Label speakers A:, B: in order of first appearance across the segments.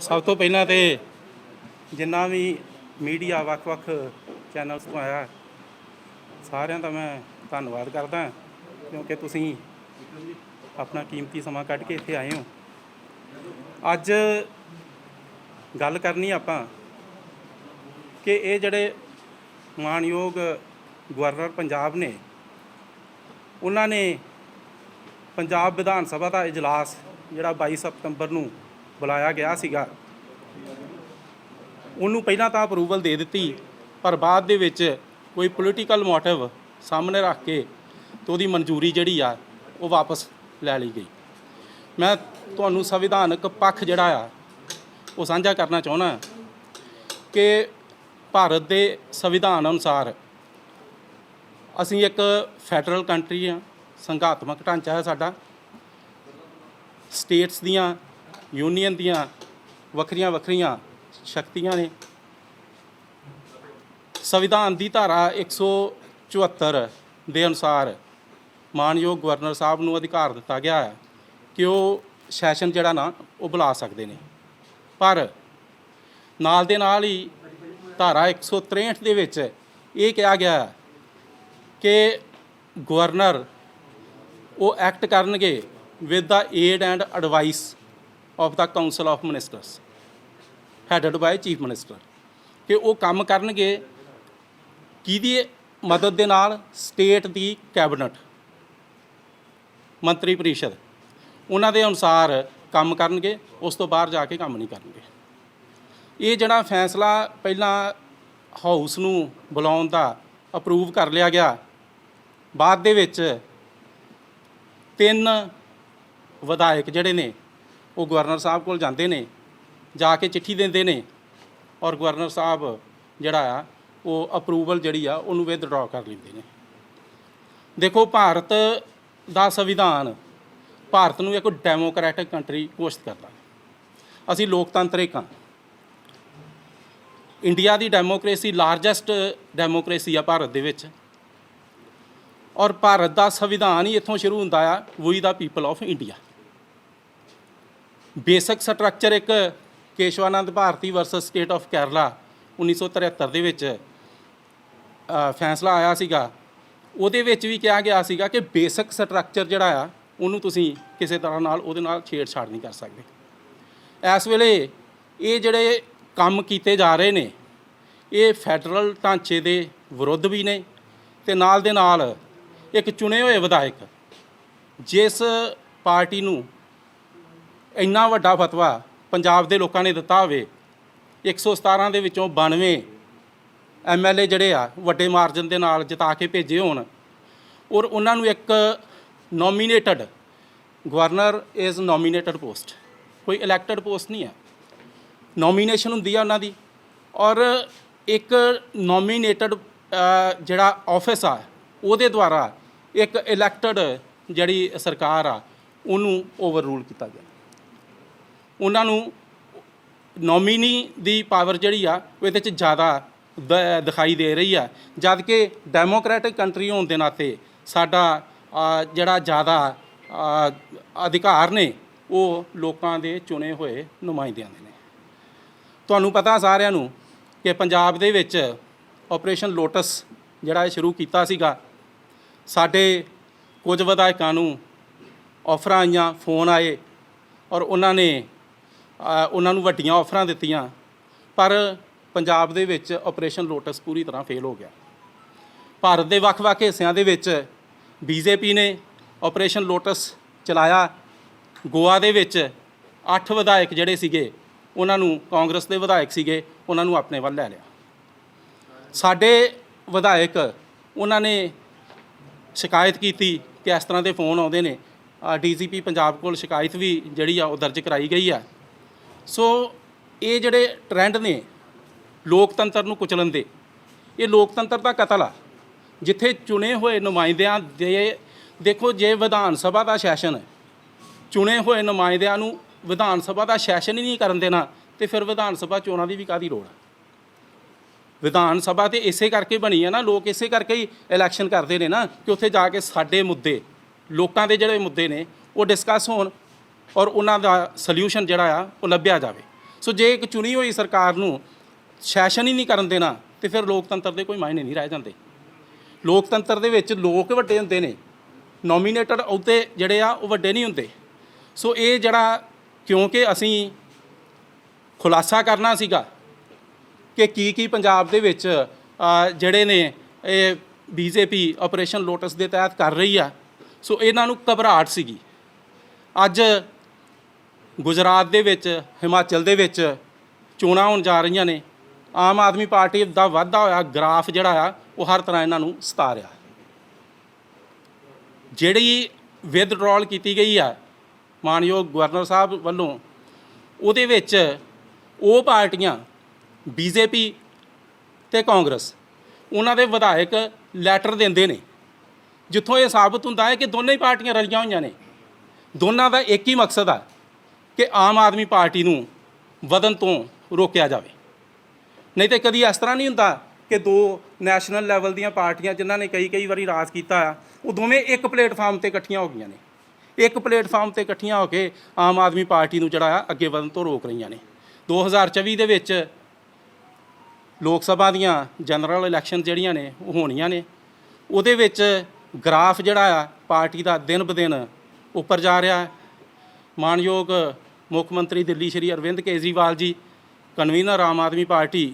A: ਸਭ ਤੋਂ ਪਹਿਲਾਂ ਤੇ ਜਿੰਨਾ ਵੀ ਮੀਡੀਆ, ਵੱਖ-ਵੱਖ ਚੈਨਲਸ ਤੋਂ ਆਇਆ, ਸਾਰਿਆਂ ਦਾ ਮੈਂ ਧੰਨਵਾਦ ਕਰਦਾ ਕਿਉਂਕਿ ਤੁਸੀਂ ਆਪਣਾ ਕੀਮਤੀ ਸਮਾਂ ਕੱਢ ਕੇ ਇੱਥੇ ਆਏ ਹੋ। ਅੱਜ ਗੱਲ ਕਰਨੀ ਆਪਾਂ ਕਿ ਇਹ ਜਿਹੜੇ ਮਾਨਯੋਗ ਗਵਰਨਰ ਪੰਜਾਬ ਨੇ, ਉਹਨਾਂ ਨੇ ਪੰਜਾਬ ਵਿਧਾਨ ਸਭਾ ਦਾ ਇਜਲਾਸ ਜਿਹੜਾ 22 ਸਤੰਬਰ ਨੂੰ ਬੁਲਾਇਆ ਗਿਆ ਸੀਗਾ। ਉਹਨੂੰ ਪਹਿਲਾਂ ਤਾਂ ਅਪਰੂਵਲ ਦੇ ਦਿੱਤੀ, ਪਰ ਬਾਅਦ ਦੇ ਵਿੱਚ ਕੋਈ ਪੋਲੀਟੀਕਲ ਮੋਟਿਵ ਸਾਹਮਣੇ ਰੱਖ ਕੇ ਤੇ ਉਹਦੀ ਮਨਜ਼ੂਰੀ ਜਿਹੜੀ ਆ, ਉਹ ਵਾਪਸ ਲੈ ਲਈ ਗਈ। ਮੈਂ ਤੁਹਾਨੂੰ ਸੰਵਿਧਾਨਕ ਪੱਖ ਜਿਹੜਾ ਆ, ਉਹ ਸਾਂਝਾ ਕਰਨਾ ਚਾਹੁੰਦਾ ਕਿ ਭਾਰਤ ਦੇ ਸੰਵਿਧਾਨ ਅਨੁਸਾਰ ਅਸੀਂ ਇੱਕ ਫੈਡਰਲ ਕੰਟਰੀ ਆ ਸੰਘਾਤਮਕ ਢਾਂਚਾ ਹੈ ਸਾਡਾ। ਸਟੇਟਸ ਦੀਆਂ ਯੂਨੀਅਨ ਦੀਆਂ ਵੱਖਰੀਆਂ ਵੱਖਰੀਆਂ ਸ਼ਕਤੀਆਂ ਨੇ। ਸੰਵਿਧਾਨ ਦੀ ਧਾਰਾ 174 ਦੇ ਅਨੁਸਾਰ ਮਾਨਯੋਗ ਗਵਰਨਰ ਸਾਹਿਬ ਨੂੰ ਅਧਿਕਾਰ ਦਿੱਤਾ ਗਿਆ ਹੈ ਕਿ ਉਹ ਸੈਸ਼ਨ ਜਿਹੜਾ ਨਾ, ਉਹ ਬੁਲਾ ਸਕਦੇ ਨੇ। ਪਰ ਨਾਲ ਦੇ ਨਾਲ ਹੀ ਧਾਰਾ 163 ਦੇ ਵਿੱਚ ਇਹ ਕਿਹਾ ਗਿਆ ਕਿ ਗਵਰਨਰ ਉਹ ਐਕਟ ਕਰਨਗੇ with the aid and advice of the council of ministers headed by chief minister ਕਿ ਉਹ ਕੰਮ ਕਰਨਗੇ ਕਿਹਦੀ ਮਦਦ ਦੇ ਨਾਲ? ਸਟੇਟ ਦੀ ਕੈਬਨਟ ਮੰਤਰੀ ਪਰਿਸ਼ਦ। ਉਹਨਾਂ ਦੇ ਅਨੁਸਾਰ ਕੰਮ ਕਰਨਗੇ, ਉਸ ਤੋਂ ਬਾਹਰ ਜਾ ਕੇ ਕੰਮ ਨਹੀਂ ਕਰਨਗੇ। ਇਹ ਜਿਹੜਾ ਫੈਸਲਾ ਪਹਿਲਾਂ ਹਾਊਸ ਨੂੰ ਬੁਲਾਉਣ ਦਾ ਅਪਰੂਵ ਕਰ ਲਿਆ ਗਿਆ, ਬਾਅਦ ਦੇ ਵਿੱਚ ਤਿੰਨ ਵਿਧਾਇਕ ਜਿਹੜੇ ਨੇ ਉਹ ਗਵਰਨਰ ਸਾਹਿਬ ਕੋਲ ਜਾਂਦੇ ਨੇ, ਜਾ ਕੇ ਚਿੱਠੀ ਦਿੰਦੇ ਨੇ ਔਰ ਗਵਰਨਰ ਸਾਹਿਬ ਜਿਹੜਾ ਆ, ਉਹ ਅਪਰੂਵਲ ਜਿਹੜੀ ਆ, ਉਹਨੂੰ ਵਿਦਡਰਾ ਕਰ ਲੈਂਦੇ ਨੇ। ਦੇਖੋ ਭਾਰਤ ਦਾ ਸੰਵਿਧਾਨ ਭਾਰਤ ਨੂੰ ਇੱਕ ਡੈਮੋਕ੍ਰੈਟਿਕ ਕੰਟਰੀ ਘੋਸ਼ਿਤ ਕਰਦਾ ਅਸੀਂ ਲੋਕਤੰਤਰਿਕ ਹਾਂ। ਇੰਡੀਆ ਦੀ ਡੈਮੋਕ੍ਰੇਸੀ ਲਾਰਜੈਸਟ ਡੈਮੋਕ੍ਰੇਸੀ ਆ ਭਾਰਤ ਦੇ ਵਿੱਚ। ਔਰ ਭਾਰਤ ਦਾ ਸੰਵਿਧਾਨ ਹੀ ਇੱਥੋਂ ਸ਼ੁਰੂ ਹੁੰਦਾ ਆ we the people of India basic structure ਇੱਕ Keshavananda Bharati versus state of Kerala 1973 ਦੇ ਵਿੱਚ ਫੈਸਲਾ ਆਇਆ ਸੀਗਾ। ਉਹਦੇ ਵਿੱਚ ਵੀ ਕਿਹਾ ਗਿਆ ਸੀਗਾ ਕਿ ਬੇਸਿਕ ਸਟਰਕਚਰ ਜਿਹੜਾ ਆ, ਉਹਨੂੰ ਤੁਸੀਂ ਕਿਸੇ ਤਰ੍ਹਾਂ ਨਾਲ ਉਹਦੇ ਨਾਲ ਛੇੜਛਾੜ ਨਹੀਂ ਕਰ ਸਕਦੇ। ਇਸ ਵੇਲੇ ਇਹ ਜਿਹੜੇ ਕੰਮ ਕੀਤੇ ਜਾ ਰਹੇ ਨੇ, ਇਹ ਫੈਡਰਲ ਢਾਂਚੇ ਦੇ ਵਿਰੁੱਧ ਵੀ ਨੇ ਤੇ ਨਾਲ ਦੇ ਨਾਲ ਇੱਕ ਚੁਣੇ ਹੋਏ ਵਿਧਾਇਕ, ਜਿਸ ਪਾਰਟੀ ਨੂੰ ਇੰਨਾ ਵੱਡਾ ਫਤਵਾ ਪੰਜਾਬ ਦੇ ਲੋਕਾਂ ਨੇ ਦਿੱਤਾ ਹੋਵੇ 117 ਦੇ ਵਿੱਚੋਂ 92 ਐਮਐਲਏ ਜਿਹੜੇ ਆ, ਵੱਡੇ ਮਾਰਜਨ ਦੇ ਨਾਲ ਜਿਤਾ ਕੇ ਭੇਜੇ ਹੋਣ। ਔਰ ਉਹਨਾਂ ਨੂੰ ਇੱਕ nominated governor is nominated post ਕੋਈ ਇਲੈਕਟਡ ਪੋਸਟ ਨਹੀਂ ਆ। ਨੋਮੀਨੇਸ਼ਨ ਹੁੰਦੀ ਆ ਉਹਨਾਂ ਦੀ। ਔਰ ਇੱਕ ਨੋਮੀਨੇਟਡ ਜਿਹੜਾ ਆਫਿਸ ਆ, ਉਹਦੇ ਦੁਆਰਾ ਇੱਕ ਇਲੈਕਟਡ ਜਿਹੜੀ ਸਰਕਾਰ ਆ, ਉਹਨੂੰ ਓਵਰਰੂਲ ਕੀਤਾ ਗਿਆ। ਉਹਨਾਂ ਨੂੰ ਨੋਮੀਨੀ ਦੀ ਪਾਵਰ ਜਿਹੜੀ ਆ, ਉਹ ਇਹਦੇ ਚ ਜ਼ਿਆਦਾ ਦ- ਦਿਖਾਈ ਦੇ ਰਹੀ ਆ। ਜਦ ਕਿ ਡੈਮੋਕ੍ਰੈਟਿਕ ਕੰਟਰੀ ਹੋਣ ਦੇ ਨਾਤੇ ਸਾਡਾ ਜਿਹੜਾ ਜ਼ਿਆਦਾ ਅਧਿਕਾਰ ਨੇ, ਉਹ ਲੋਕਾਂ ਦੇ ਚੁਣੇ ਹੋਏ ਨੁਮਾਇੰਦਿਆਂ ਦੇ ਨੇ। ਤੁਹਾਨੂੰ ਪਤਾ ਸਾਰਿਆਂ ਨੂੰ ਕਿ ਪੰਜਾਬ ਦੇ ਵਿੱਚ ਆਪਰੇਸ਼ਨ ਲੋਟਸ ਜਿਹੜਾ ਇਹ ਸ਼ੁਰੂ ਕੀਤਾ ਸੀਗਾ, ਸਾਡੇ ਕੁਝ ਵਿਧਾਇਕਾਂ ਨੂੰ ਆਫਰਾਂ ਆਈਆਂ ਫੋਨ ਆਏ ਔਰ ਉਹਨਾਂ ਨੇ ਉਹਨਾਂ ਨੂੰ ਵੱਡੀਆਂ ਆਫਰਾਂ ਦਿੱਤੀਆਂ, ਪਰ ਪੰਜਾਬ ਦੇ ਵਿੱਚ ਆਪਰੇਸ਼ਨ ਲੋਟਸ ਪੂਰੀ ਤਰ੍ਹਾਂ ਫੇਲ ਹੋ ਗਿਆ। ਭਾਰਤ ਦੇ ਵੱਖ-ਵੱਖ ਹਿੱਸਿਆਂ ਦੇ ਵਿੱਚ ਬੀਜੇਪੀ ਨੇ ਆਪਰੇਸ਼ਨ ਲੋਟਸ ਚਲਾਇਆ। ਗੋਆ ਦੇ ਵਿੱਚ 8 ਵਿਧਾਇਕ ਜਿਹੜੇ ਸੀਗੇ, ਉਹਨਾਂ ਨੂੰ ਕਾਂਗਰਸ ਦੇ ਵਿਧਾਇਕ ਸੀਗੇ, ਉਹਨਾਂ ਨੂੰ ਆਪਣੇ ਵੱਲ ਲੈ ਲਿਆ। ਸਾਡੇ ਵਿਧਾਇਕ, ਉਹਨਾਂ ਨੇ ਸ਼ਿਕਾਇਤ ਕੀਤੀ ਕਿ ਇਸ ਤਰ੍ਹਾਂ ਦੇ ਫੋਨ ਆਉਂਦੇ ਨੇ। ਡੀਜੀਪੀ ਪੰਜਾਬ ਕੋਲ ਸ਼ਿਕਾਇਤ ਵੀ ਜਿਹੜੀ ਆ, ਉਹ ਦਰਜ ਕਰਾਈ ਗਈ ਆ। ਸੋ ਇਹ ਜਿਹੜੇ ਟ੍ਰੈਂਡ ਨੇ ਲੋਕਤੰਤਰ ਨੂੰ ਕੁਚਲਣ ਦੇ, ਇਹ ਲੋਕਤੰਤਰ ਦਾ ਕਤਲ ਆ। ਜਿੱਥੇ ਚੁਣੇ ਹੋਏ ਨੁਮਾਇੰਦਿਆਂ ਦੇ, ਦੇਖੋ ਜੇ ਵਿਧਾਨ ਸਭਾ ਦਾ ਸੈਸ਼ਨ ਚੁਣੇ ਹੋਏ ਨੁਮਾਇੰਦਿਆਂ ਨੂੰ ਵਿਧਾਨ ਸਭਾ ਦਾ ਸੈਸ਼ਨ ਹੀ ਨਹੀਂ ਕਰਨ ਦੇਣਾ, ਤੇ ਫਿਰ ਵਿਧਾਨ ਸਭਾ ਚੋਣਾਂ ਦੀ ਵੀ ਕਾਦੀ ਲੋੜ ਆ? ਵਿਧਾਨ ਸਭਾ ਤੇ ਇਸੇ ਕਰਕੇ ਬਣੀ ਆ ਨਾ, ਲੋਕ ਇਸੇ ਕਰਕੇ ਹੀ ਇਲੈਕਸ਼ਨ ਕਰਦੇ ਨੇ ਨਾ, ਕਿ ਉੱਥੇ ਜਾ ਕੇ ਸਾਡੇ ਮੁੱਦੇ, ਲੋਕਾਂ ਦੇ ਜਿਹੜੇ ਮੁੱਦੇ ਨੇ, ਉਹ ਡਿਸਕਸ ਹੋਣ ਔਰ ਉਹਨਾਂ ਦਾ ਸੋਲੂਸ਼ਨ ਜਿਹੜਾ ਆ, ਉਹ ਲੱਭਿਆ ਜਾਵੇ। ਸੋ ਜੇ ਇੱਕ ਚੁਣੀ ਹੋਈ ਸਰਕਾਰ ਨੂੰ ਸੈਸ਼ਨ ਹੀ ਨਹੀਂ ਕਰਨ ਦੇਣਾ, ਤੇ ਫਿਰ ਲੋਕਤੰਤਰ ਦੇ ਕੋਈ ਮਾਇਨੇ ਨਹੀਂ ਰਹਿ ਜਾਂਦੇ। ਲੋਕਤੰਤਰ ਦੇ ਵਿੱਚ ਲੋਕ ਵੱਡੇ ਹੁੰਦੇ ਨੇ। ਨੋਮੀਨੇਟਡ ਅਹੁਦੇ ਜਿਹੜੇ ਆ, ਉਹ ਵੱਡੇ ਨਹੀਂ ਹੁੰਦੇ। ਸੋ ਇਹ ਜਿਹੜਾ, ਕਿਉਂਕਿ ਅਸੀਂ ਖੁਲਾਸਾ ਕਰਨਾ ਸੀਗਾ ਕਿ ਕੀ ਕੀ ਪੰਜਾਬ ਦੇ ਵਿੱਚ ਜਿਹੜੇ ਨੇ ਇਹ ਬੀਜੇਪੀ ਆਪਰੇਸ਼ਨ ਲੋਟਸ ਦੇ ਤਹਿਤ ਕਰ ਰਹੀ ਆ। ਸੋ ਇਹਨਾਂ ਨੂੰ ਘਬਰਾਹਟ ਸੀਗੀ। ਅੱਜ ਗੁਜਰਾਤ ਦੇ ਵਿੱਚ, ਹਿਮਾਚਲ ਦੇ ਵਿੱਚ ਚੋਣਾਂ ਹੋਣ ਜਾ ਰਹੀਆਂ ਨੇ। ਆਮ ਆਦਮੀ ਪਾਰਟੀ ਦਾ ਵਾਧਾ ਹੋਇਆ, ਗ੍ਰਾਫ ਜਿਹੜਾ ਆ, ਉਹ ਹਰ ਤਰ੍ਹਾਂ ਇਹਨਾਂ ਨੂੰ ਸਤਾ ਰਿਹਾ। ਜਿਹੜੀ ਵਿਦਡਰਾਲ ਕੀਤੀ ਗਈ ਆ, ਮਾਨਯੋਗ ਗਵਰਨਰ ਸਾਹਿਬ ਵੱਲੋਂ, ਉਹਦੇ ਵਿੱਚ ਉਹ ਪਾਰਟੀਆਂ, ਬੀਜੇਪੀ ਤੇ ਕਾਂਗਰਸ, ਉਹਨਾਂ ਦੇ ਵਿਧਾਇਕ ਲੈਟਰ ਦਿੰਦੇ ਨੇ। ਜਿੱਥੋਂ ਇਹ ਸਾਬਤ ਹੁੰਦਾ ਹੈ ਕਿ ਦੋਨੇ ਹੀ ਪਾਰਟੀਆਂ ਰਲੀਆਂ ਹੋਈਆਂ ਨੇ। ਦੋਨਾਂ ਦਾ ਇੱਕ ਹੀ ਮਕਸਦ ਆ ਕਿ ਆਮ ਆਦਮੀ ਪਾਰਟੀ ਨੂੰ ਵਧਣ ਤੋਂ ਰੋਕਿਆ ਜਾਵੇ। ਨਹੀਂ ਤੇ ਕਦੀ ਇਸ ਤਰ੍ਹਾਂ ਨਹੀਂ ਹੁੰਦਾ ਕਿ ਦੋ ਨੈਸ਼ਨਲ ਲੈਵਲ ਦੀਆਂ ਪਾਰਟੀਆਂ ਜਿਨ੍ਹਾਂ ਨੇ ਕਈ ਕਈ ਵਾਰੀ ਰਾਜ ਕੀਤਾ ਆ, ਉਹ ਦੋਵੇਂ ਇੱਕ ਪਲੇਟਫਾਰਮ ਤੇ ਇਕੱਠੀਆਂ ਹੋ ਗਈਆਂ ਨੇ। ਇੱਕ ਪਲੇਟਫਾਰਮ ਤੇ ਇਕੱਠੀਆਂ ਹੋ ਕੇ ਆਮ ਆਦਮੀ ਪਾਰਟੀ ਨੂੰ ਜਿਹੜਾ ਆ ਅੱਗੇ ਵਧਣ ਤੋਂ ਰੋਕ ਰਹੀਆਂ ਨੇ। 2024 ਦੇ ਵਿੱਚ ਲੋਕ ਸਭਾ ਦੀਆਂ ਜਨਰਲ ਇਲੈਕਸ਼ਨ ਜਿਹੜੀਆਂ ਨੇ, ਉਹ ਹੋਣੀਆਂ ਨੇ। ਉਹਦੇ ਵਿੱਚ ਗ੍ਰਾਫ ਜਿਹੜਾ ਆ, ਪਾਰਟੀ ਦਾ ਦਿਨ ਬਦਿਨ ਉੱਪਰ ਜਾ ਰਿਹਾ। ਹੈ ਮਾਨਯੋਗ ਮੁੱਖ ਮੰਤਰੀ ਦਿੱਲੀ ਸ਼੍ਰੀ ਅਰਵਿੰਦ ਕੇਜਰੀਵਾਲ ਜੀ ਕਨਵੀਨਰ ਆਮ ਆਦਮੀ ਪਾਰਟੀ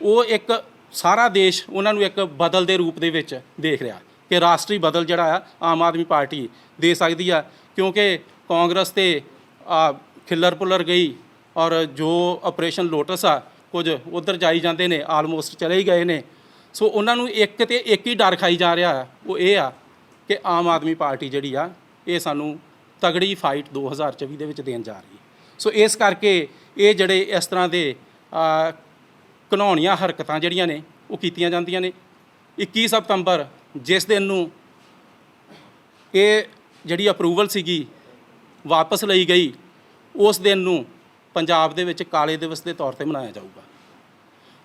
A: ਉਹ ਇੱਕ ਸਾਰਾ ਦੇਸ਼ ਉਹਨਾਂ ਨੂੰ ਇੱਕ ਬਦਲ ਦੇ ਰੂਪ ਦੇ ਵਿੱਚ ਦੇਖ ਰਿਹਾ ਕਿ ਰਾਸ਼ਟਰੀ ਬਦਲ ਜਿਹੜਾ ਆ ਆਮ ਆਦਮੀ ਪਾਰਟੀ ਦੇ ਸਕਦੀ ਆ ਕਿਉਂਕਿ ਕਾਂਗਰਸ ਤੇ ਆ, ਖਿੱਲਰ ਪੁੱਲਰ ਗਈ ਔਰ ਜੋ ਆਪਰੇਸ਼ਨ ਲੋਟਸ ਆ ਕੁਝ ਉਧਰ ਜਾਈ ਜਾਂਦੇ ਨੇ ਆਲਮੋਸਟ ਚਲੇ ਹੀ ਗਏ ਨੇ। ਸੋ ਉਹਨਾਂ ਨੂੰ ਇੱਕ ਤੇ ਇੱਕ ਹੀ ਡਰ ਖਾਈ ਜਾ ਰਿਹਾ ਉਹ ਇਹ ਆ ਕਿ ਆਮ ਆਦਮੀ ਪਾਰਟੀ ਜਿਹੜੀ ਆ ਇਹ ਸਾਨੂੰ ਤਗੜੀ ਫਾਈਟ 2024 ਦੇ ਵਿੱਚ ਦੇਣ ਜਾ ਰਹੀ ਹੈ। ਸੋ ਇਸ ਕਰਕੇ ਇਹ ਜਿਹੜੇ ਇਸ ਤਰ੍ਹਾਂ ਦੇ ਆ, ਹਰਕਤਾਂ ਜਿਹੜੀਆਂ ਨੇ ਉਹ ਕੀਤੀਆਂ ਜਾਂਦੀਆਂ ਨੇ। 21 ਸਤੰਬਰ ਜਿਸ ਦਿਨ ਨੂੰ ਇਹ ਜਿਹੜੀ ਅਪਰੂਵਲ ਸੀਗੀ ਵਾਪਸ ਲਈ ਗਈ ਉਸ ਦਿਨ ਨੂੰ ਪੰਜਾਬ ਦੇ ਵਿੱਚ ਕਾਲੇ ਦਿਵਸ ਦੇ ਤੌਰ ਤੇ ਮਨਾਇਆ ਜਾਊਗਾ।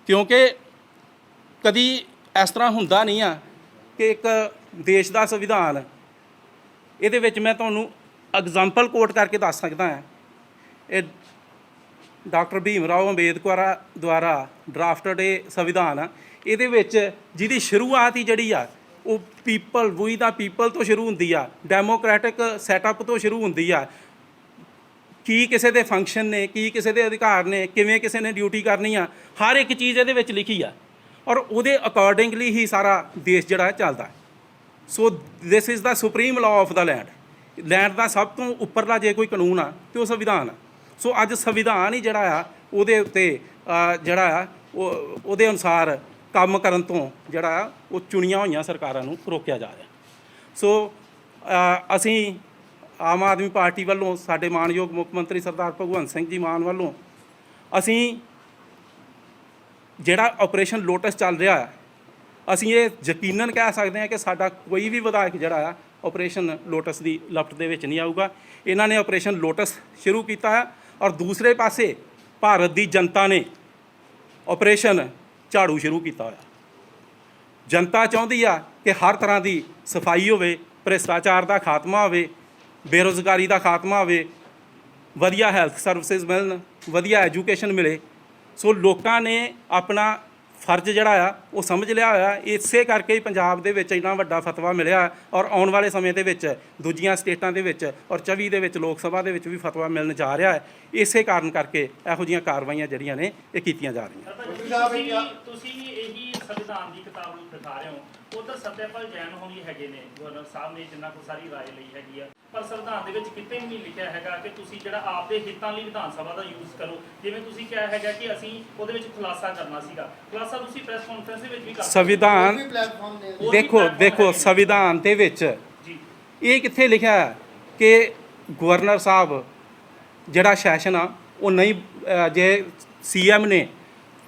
A: ਕਿਉਂਕਿ ਕਦੀ ਇਸ ਤਰ੍ਹਾਂ ਹੁੰਦਾ ਨਹੀਂ ਆ ਕਿ ਇੱਕ ਦੇਸ਼ ਦਾ ਸੰਵਿਧਾਨ ਇਹਦੇ ਵਿੱਚ ਮੈਂ ਤੁਹਾਨੂੰ ਐਗਜ਼ਾਮਪਲ ਕੋਟ ਕਰਕੇ ਦੱਸ ਸਕਦਾ ਹਾਂ। ਇਹ ਡਾਕਟਰ ਭੀਮ ਰਾਓ ਅੰਬੇਦਕਰ ਦੁਆਰਾ ਡਰਾਫਟਡ ਇਹ ਸੰਵਿਧਾਨ ਆ। ਇਹਦੇ ਵਿੱਚ ਜਿਹਦੀ ਸ਼ੁਰੂਆਤ ਹੀ ਜਿਹੜੀ ਆ, ਉਹ ਪੀਪਲ ਵੀ ਦਾ ਪੀਪਲ ਤੋਂ ਸ਼ੁਰੂ ਹੁੰਦੀ ਆ ਡੈਮੋਕ੍ਰੈਟਿਕ ਸੈਟਅਪ ਤੋਂ ਸ਼ੁਰੂ ਹੁੰਦੀ ਆ। ਕੀ ਕਿਸੇ ਦੇ ਫੰਕਸ਼ਨ ਨੇ, ਕੀ ਕਿਸੇ ਦੇ ਅਧਿਕਾਰ ਨੇ, ਕਿਵੇਂ ਕਿਸੇ ਨੇ ਡਿਊਟੀ ਕਰਨੀ ਆ, ਹਰ ਇੱਕ ਚੀਜ਼ ਇਹਦੇ ਵਿੱਚ ਲਿਖੀ ਆ। ਔਰ ਉਹਦੇ ਅਕੋਰਡਿੰਗਲੀ ਹੀ ਸਾਰਾ ਦੇਸ਼ ਜਿਹੜਾ ਚੱਲਦਾ। So this is the supreme law of the land land ਦਾ ਸਭ ਤੋਂ ਉੱਪਰਲਾ ਜੇ ਕੋਈ ਕਾਨੂੰਨ ਆ ਤੇ ਉਹ ਸੰਵਿਧਾਨ ਆ। ਸੋ ਅੱਜ ਸੰਵਿਧਾਨ ਹੀ ਜਿਹੜਾ ਆ, ਉਹਦੇ ਉੱਤੇ ਜਿਹੜਾ ਆ, ਉਹ, ਉਹਦੇ ਅਨੁਸਾਰ ਕੰਮ ਕਰਨ ਤੋਂ ਜਿਹੜਾ ਆ, ਉਹ ਚੁਣੀਆਂ ਹੋਈਆਂ ਸਰਕਾਰਾਂ ਨੂੰ ਰੋਕਿਆ ਜਾ ਰਿਹਾ। ਸੋ ਅਸੀਂ ਆਮ ਆਦਮੀ ਪਾਰਟੀ ਵੱਲੋਂ, ਸਾਡੇ ਮਾਨਯੋਗ ਮੁੱਖ ਮੰਤਰੀ ਸਰਦਾਰ ਭਗਵੰਤ ਸਿੰਘ ਜੀ ਮਾਨ ਵੱਲੋਂ, ਅਸੀਂ ਜਿਹੜਾ ਆਪਰੇਸ਼ਨ ਲੋਟਸ ਚੱਲ ਰਿਹਾ ਹੈ ਅਸੀਂ ਇਹ ਯਕੀਨਨ ਕਹਿ ਸਕਦੇ ਹਾਂ ਕਿ ਸਾਡਾ ਕੋਈ ਵੀ ਵਿਧਾਇਕ ਜਿਹੜਾ ਆ ਆਪਰੇਸ਼ਨ ਲੋਟਸ ਦੀ ਲਫਟ ਦੇ ਵਿੱਚ ਨਹੀਂ ਆਊਗਾ। ਇਹਨਾਂ ਨੇ ਆਪਰੇਸ਼ਨ ਲੋਟਸ ਸ਼ੁਰੂ ਕੀਤਾ ਹੈ ਔਰ ਦੂਸਰੇ ਪਾਸੇ ਭਾਰਤ ਦੀ ਜਨਤਾ ਨੇ ਆਪਰੇਸ਼ਨ ਝਾੜੂ ਸ਼ੁਰੂ ਕੀਤਾ ਹੋਇਆ। ਜਨਤਾ ਚਾਹੁੰਦੀ ਆ ਕਿ ਹਰ ਤਰ੍ਹਾਂ ਦੀ ਸਫ਼ਾਈ ਹੋਵੇ, ਭ੍ਰਿਸ਼ਟਾਚਾਰ ਦਾ ਖਾਤਮਾ ਹੋਵੇ, ਬੇਰੁਜ਼ਗਾਰੀ ਦਾ ਖਾਤਮਾ ਹੋਵੇ, ਵਧੀਆ ਹੈਲਥ ਸਰਵਿਸਿਜ਼ ਮਿਲਣ, ਵਧੀਆ ਐਜੂਕੇਸ਼ਨ ਮਿਲੇ। ਸੋ ਲੋਕਾਂ ਨੇ ਆਪਣਾ ਫਰਜ਼ ਜਿਹੜਾ ਆ, ਉਹ ਸਮਝ ਲਿਆ ਹੋਇਆ। ਇਸੇ ਕਰਕੇ ਹੀ ਪੰਜਾਬ ਦੇ ਵਿੱਚ ਇੰਨਾ ਵੱਡਾ ਫਤਵਾ ਮਿਲਿਆ ਔਰ ਆਉਣ ਵਾਲੇ ਸਮੇਂ ਦੇ ਵਿੱਚ ਦੂਜੀਆਂ ਸਟੇਟਾਂ ਦੇ ਵਿੱਚ ਔਰ 24 ਦੇ ਵਿੱਚ ਲੋਕ ਸਭਾ ਦੇ ਵਿੱਚ ਵੀ ਫਤਵਾ ਮਿਲਣ ਜਾ ਰਿਹਾ ਹੈ। ਇਸੇ ਕਾਰਨ ਕਰਕੇ ਇਹੋ ਜਿਹੀਆਂ ਕਾਰਵਾਈਆਂ ਜਿਹੜੀਆਂ ਨੇ, ਇਹ ਕੀਤੀਆਂ ਜਾ ਰਹੀਆਂ।
B: ਤੁਸੀਂ ਇਹੀ ਸੰਵਿਧਾਨ ਦੀ ਕਿਤਾਬ ਨੂੰ ਦਿਖਾ ਰਹੇ ਹੋ। ਉਧਰ ਸਤਿਆਪਾਲ ਜੈਨ ਹੋਣੀ ਹੈਗੇ ਨੇ ਗਵਰਨਰ ਸਾਹਿਬ ਨੇ ਜਿੰਨਾ ਕੋ ਸਾਰੀ ਰਾਏ ਲਈ ਹੈਗੀ ਆ। ਪਰ ਸੰਵਿਧਾਨ ਦੇ ਵਿੱਚ ਕਿਤੇ ਵੀ ਨਹੀਂ ਲਿਖਿਆ ਹੈਗਾ ਕਿ ਤੁਸੀਂ ਜਿਹੜਾ ਆਪਦੇ ਹਿੱਤਾਂ ਲਈ ਵਿਧਾਨ ਸਭਾ ਦਾ ਯੂਜ਼ ਕਰੋ। ਜਿਵੇਂ ਤੁਸੀਂ ਕਿਹਾ ਹੈਗਾ ਕਿ ਅਸੀਂ ਉਹਦੇ ਵਿੱਚ ਖੁਲਾਸਾ ਕਰਨਾ ਸੀਗਾ। ਖੁਲਾਸਾ ਤੁਸੀਂ ਪ੍ਰੈਸ ਕਾਨਫਰੰਸ ਦੇ ਵਿੱਚ ਵੀ ਕਰ ਸਕਦੇ ਹੋ।
A: ਸੰਵਿਧਾਨ
C: ਵੀ ਪਲੇਟਫਾਰਮ ਦੇ
B: ਹੋਰ ਵੀ
A: ਦੇਖੋ ਦੇਖੋ। ਸੰਵਿਧਾਨ ਦੇ ਵਿੱਚ
B: ਜੀ।
A: ਇਹ ਕਿੱਥੇ ਲਿਖਿਆ ਹੈ ਕਿ ਗਵਰਨਰ ਸਾਹਿਬ ਜਿਹੜਾ ਸੈਸ਼ਨ ਆ ਉਹ ਨਹੀਂ ਜੇ ਸੀਐਮ ਨੇ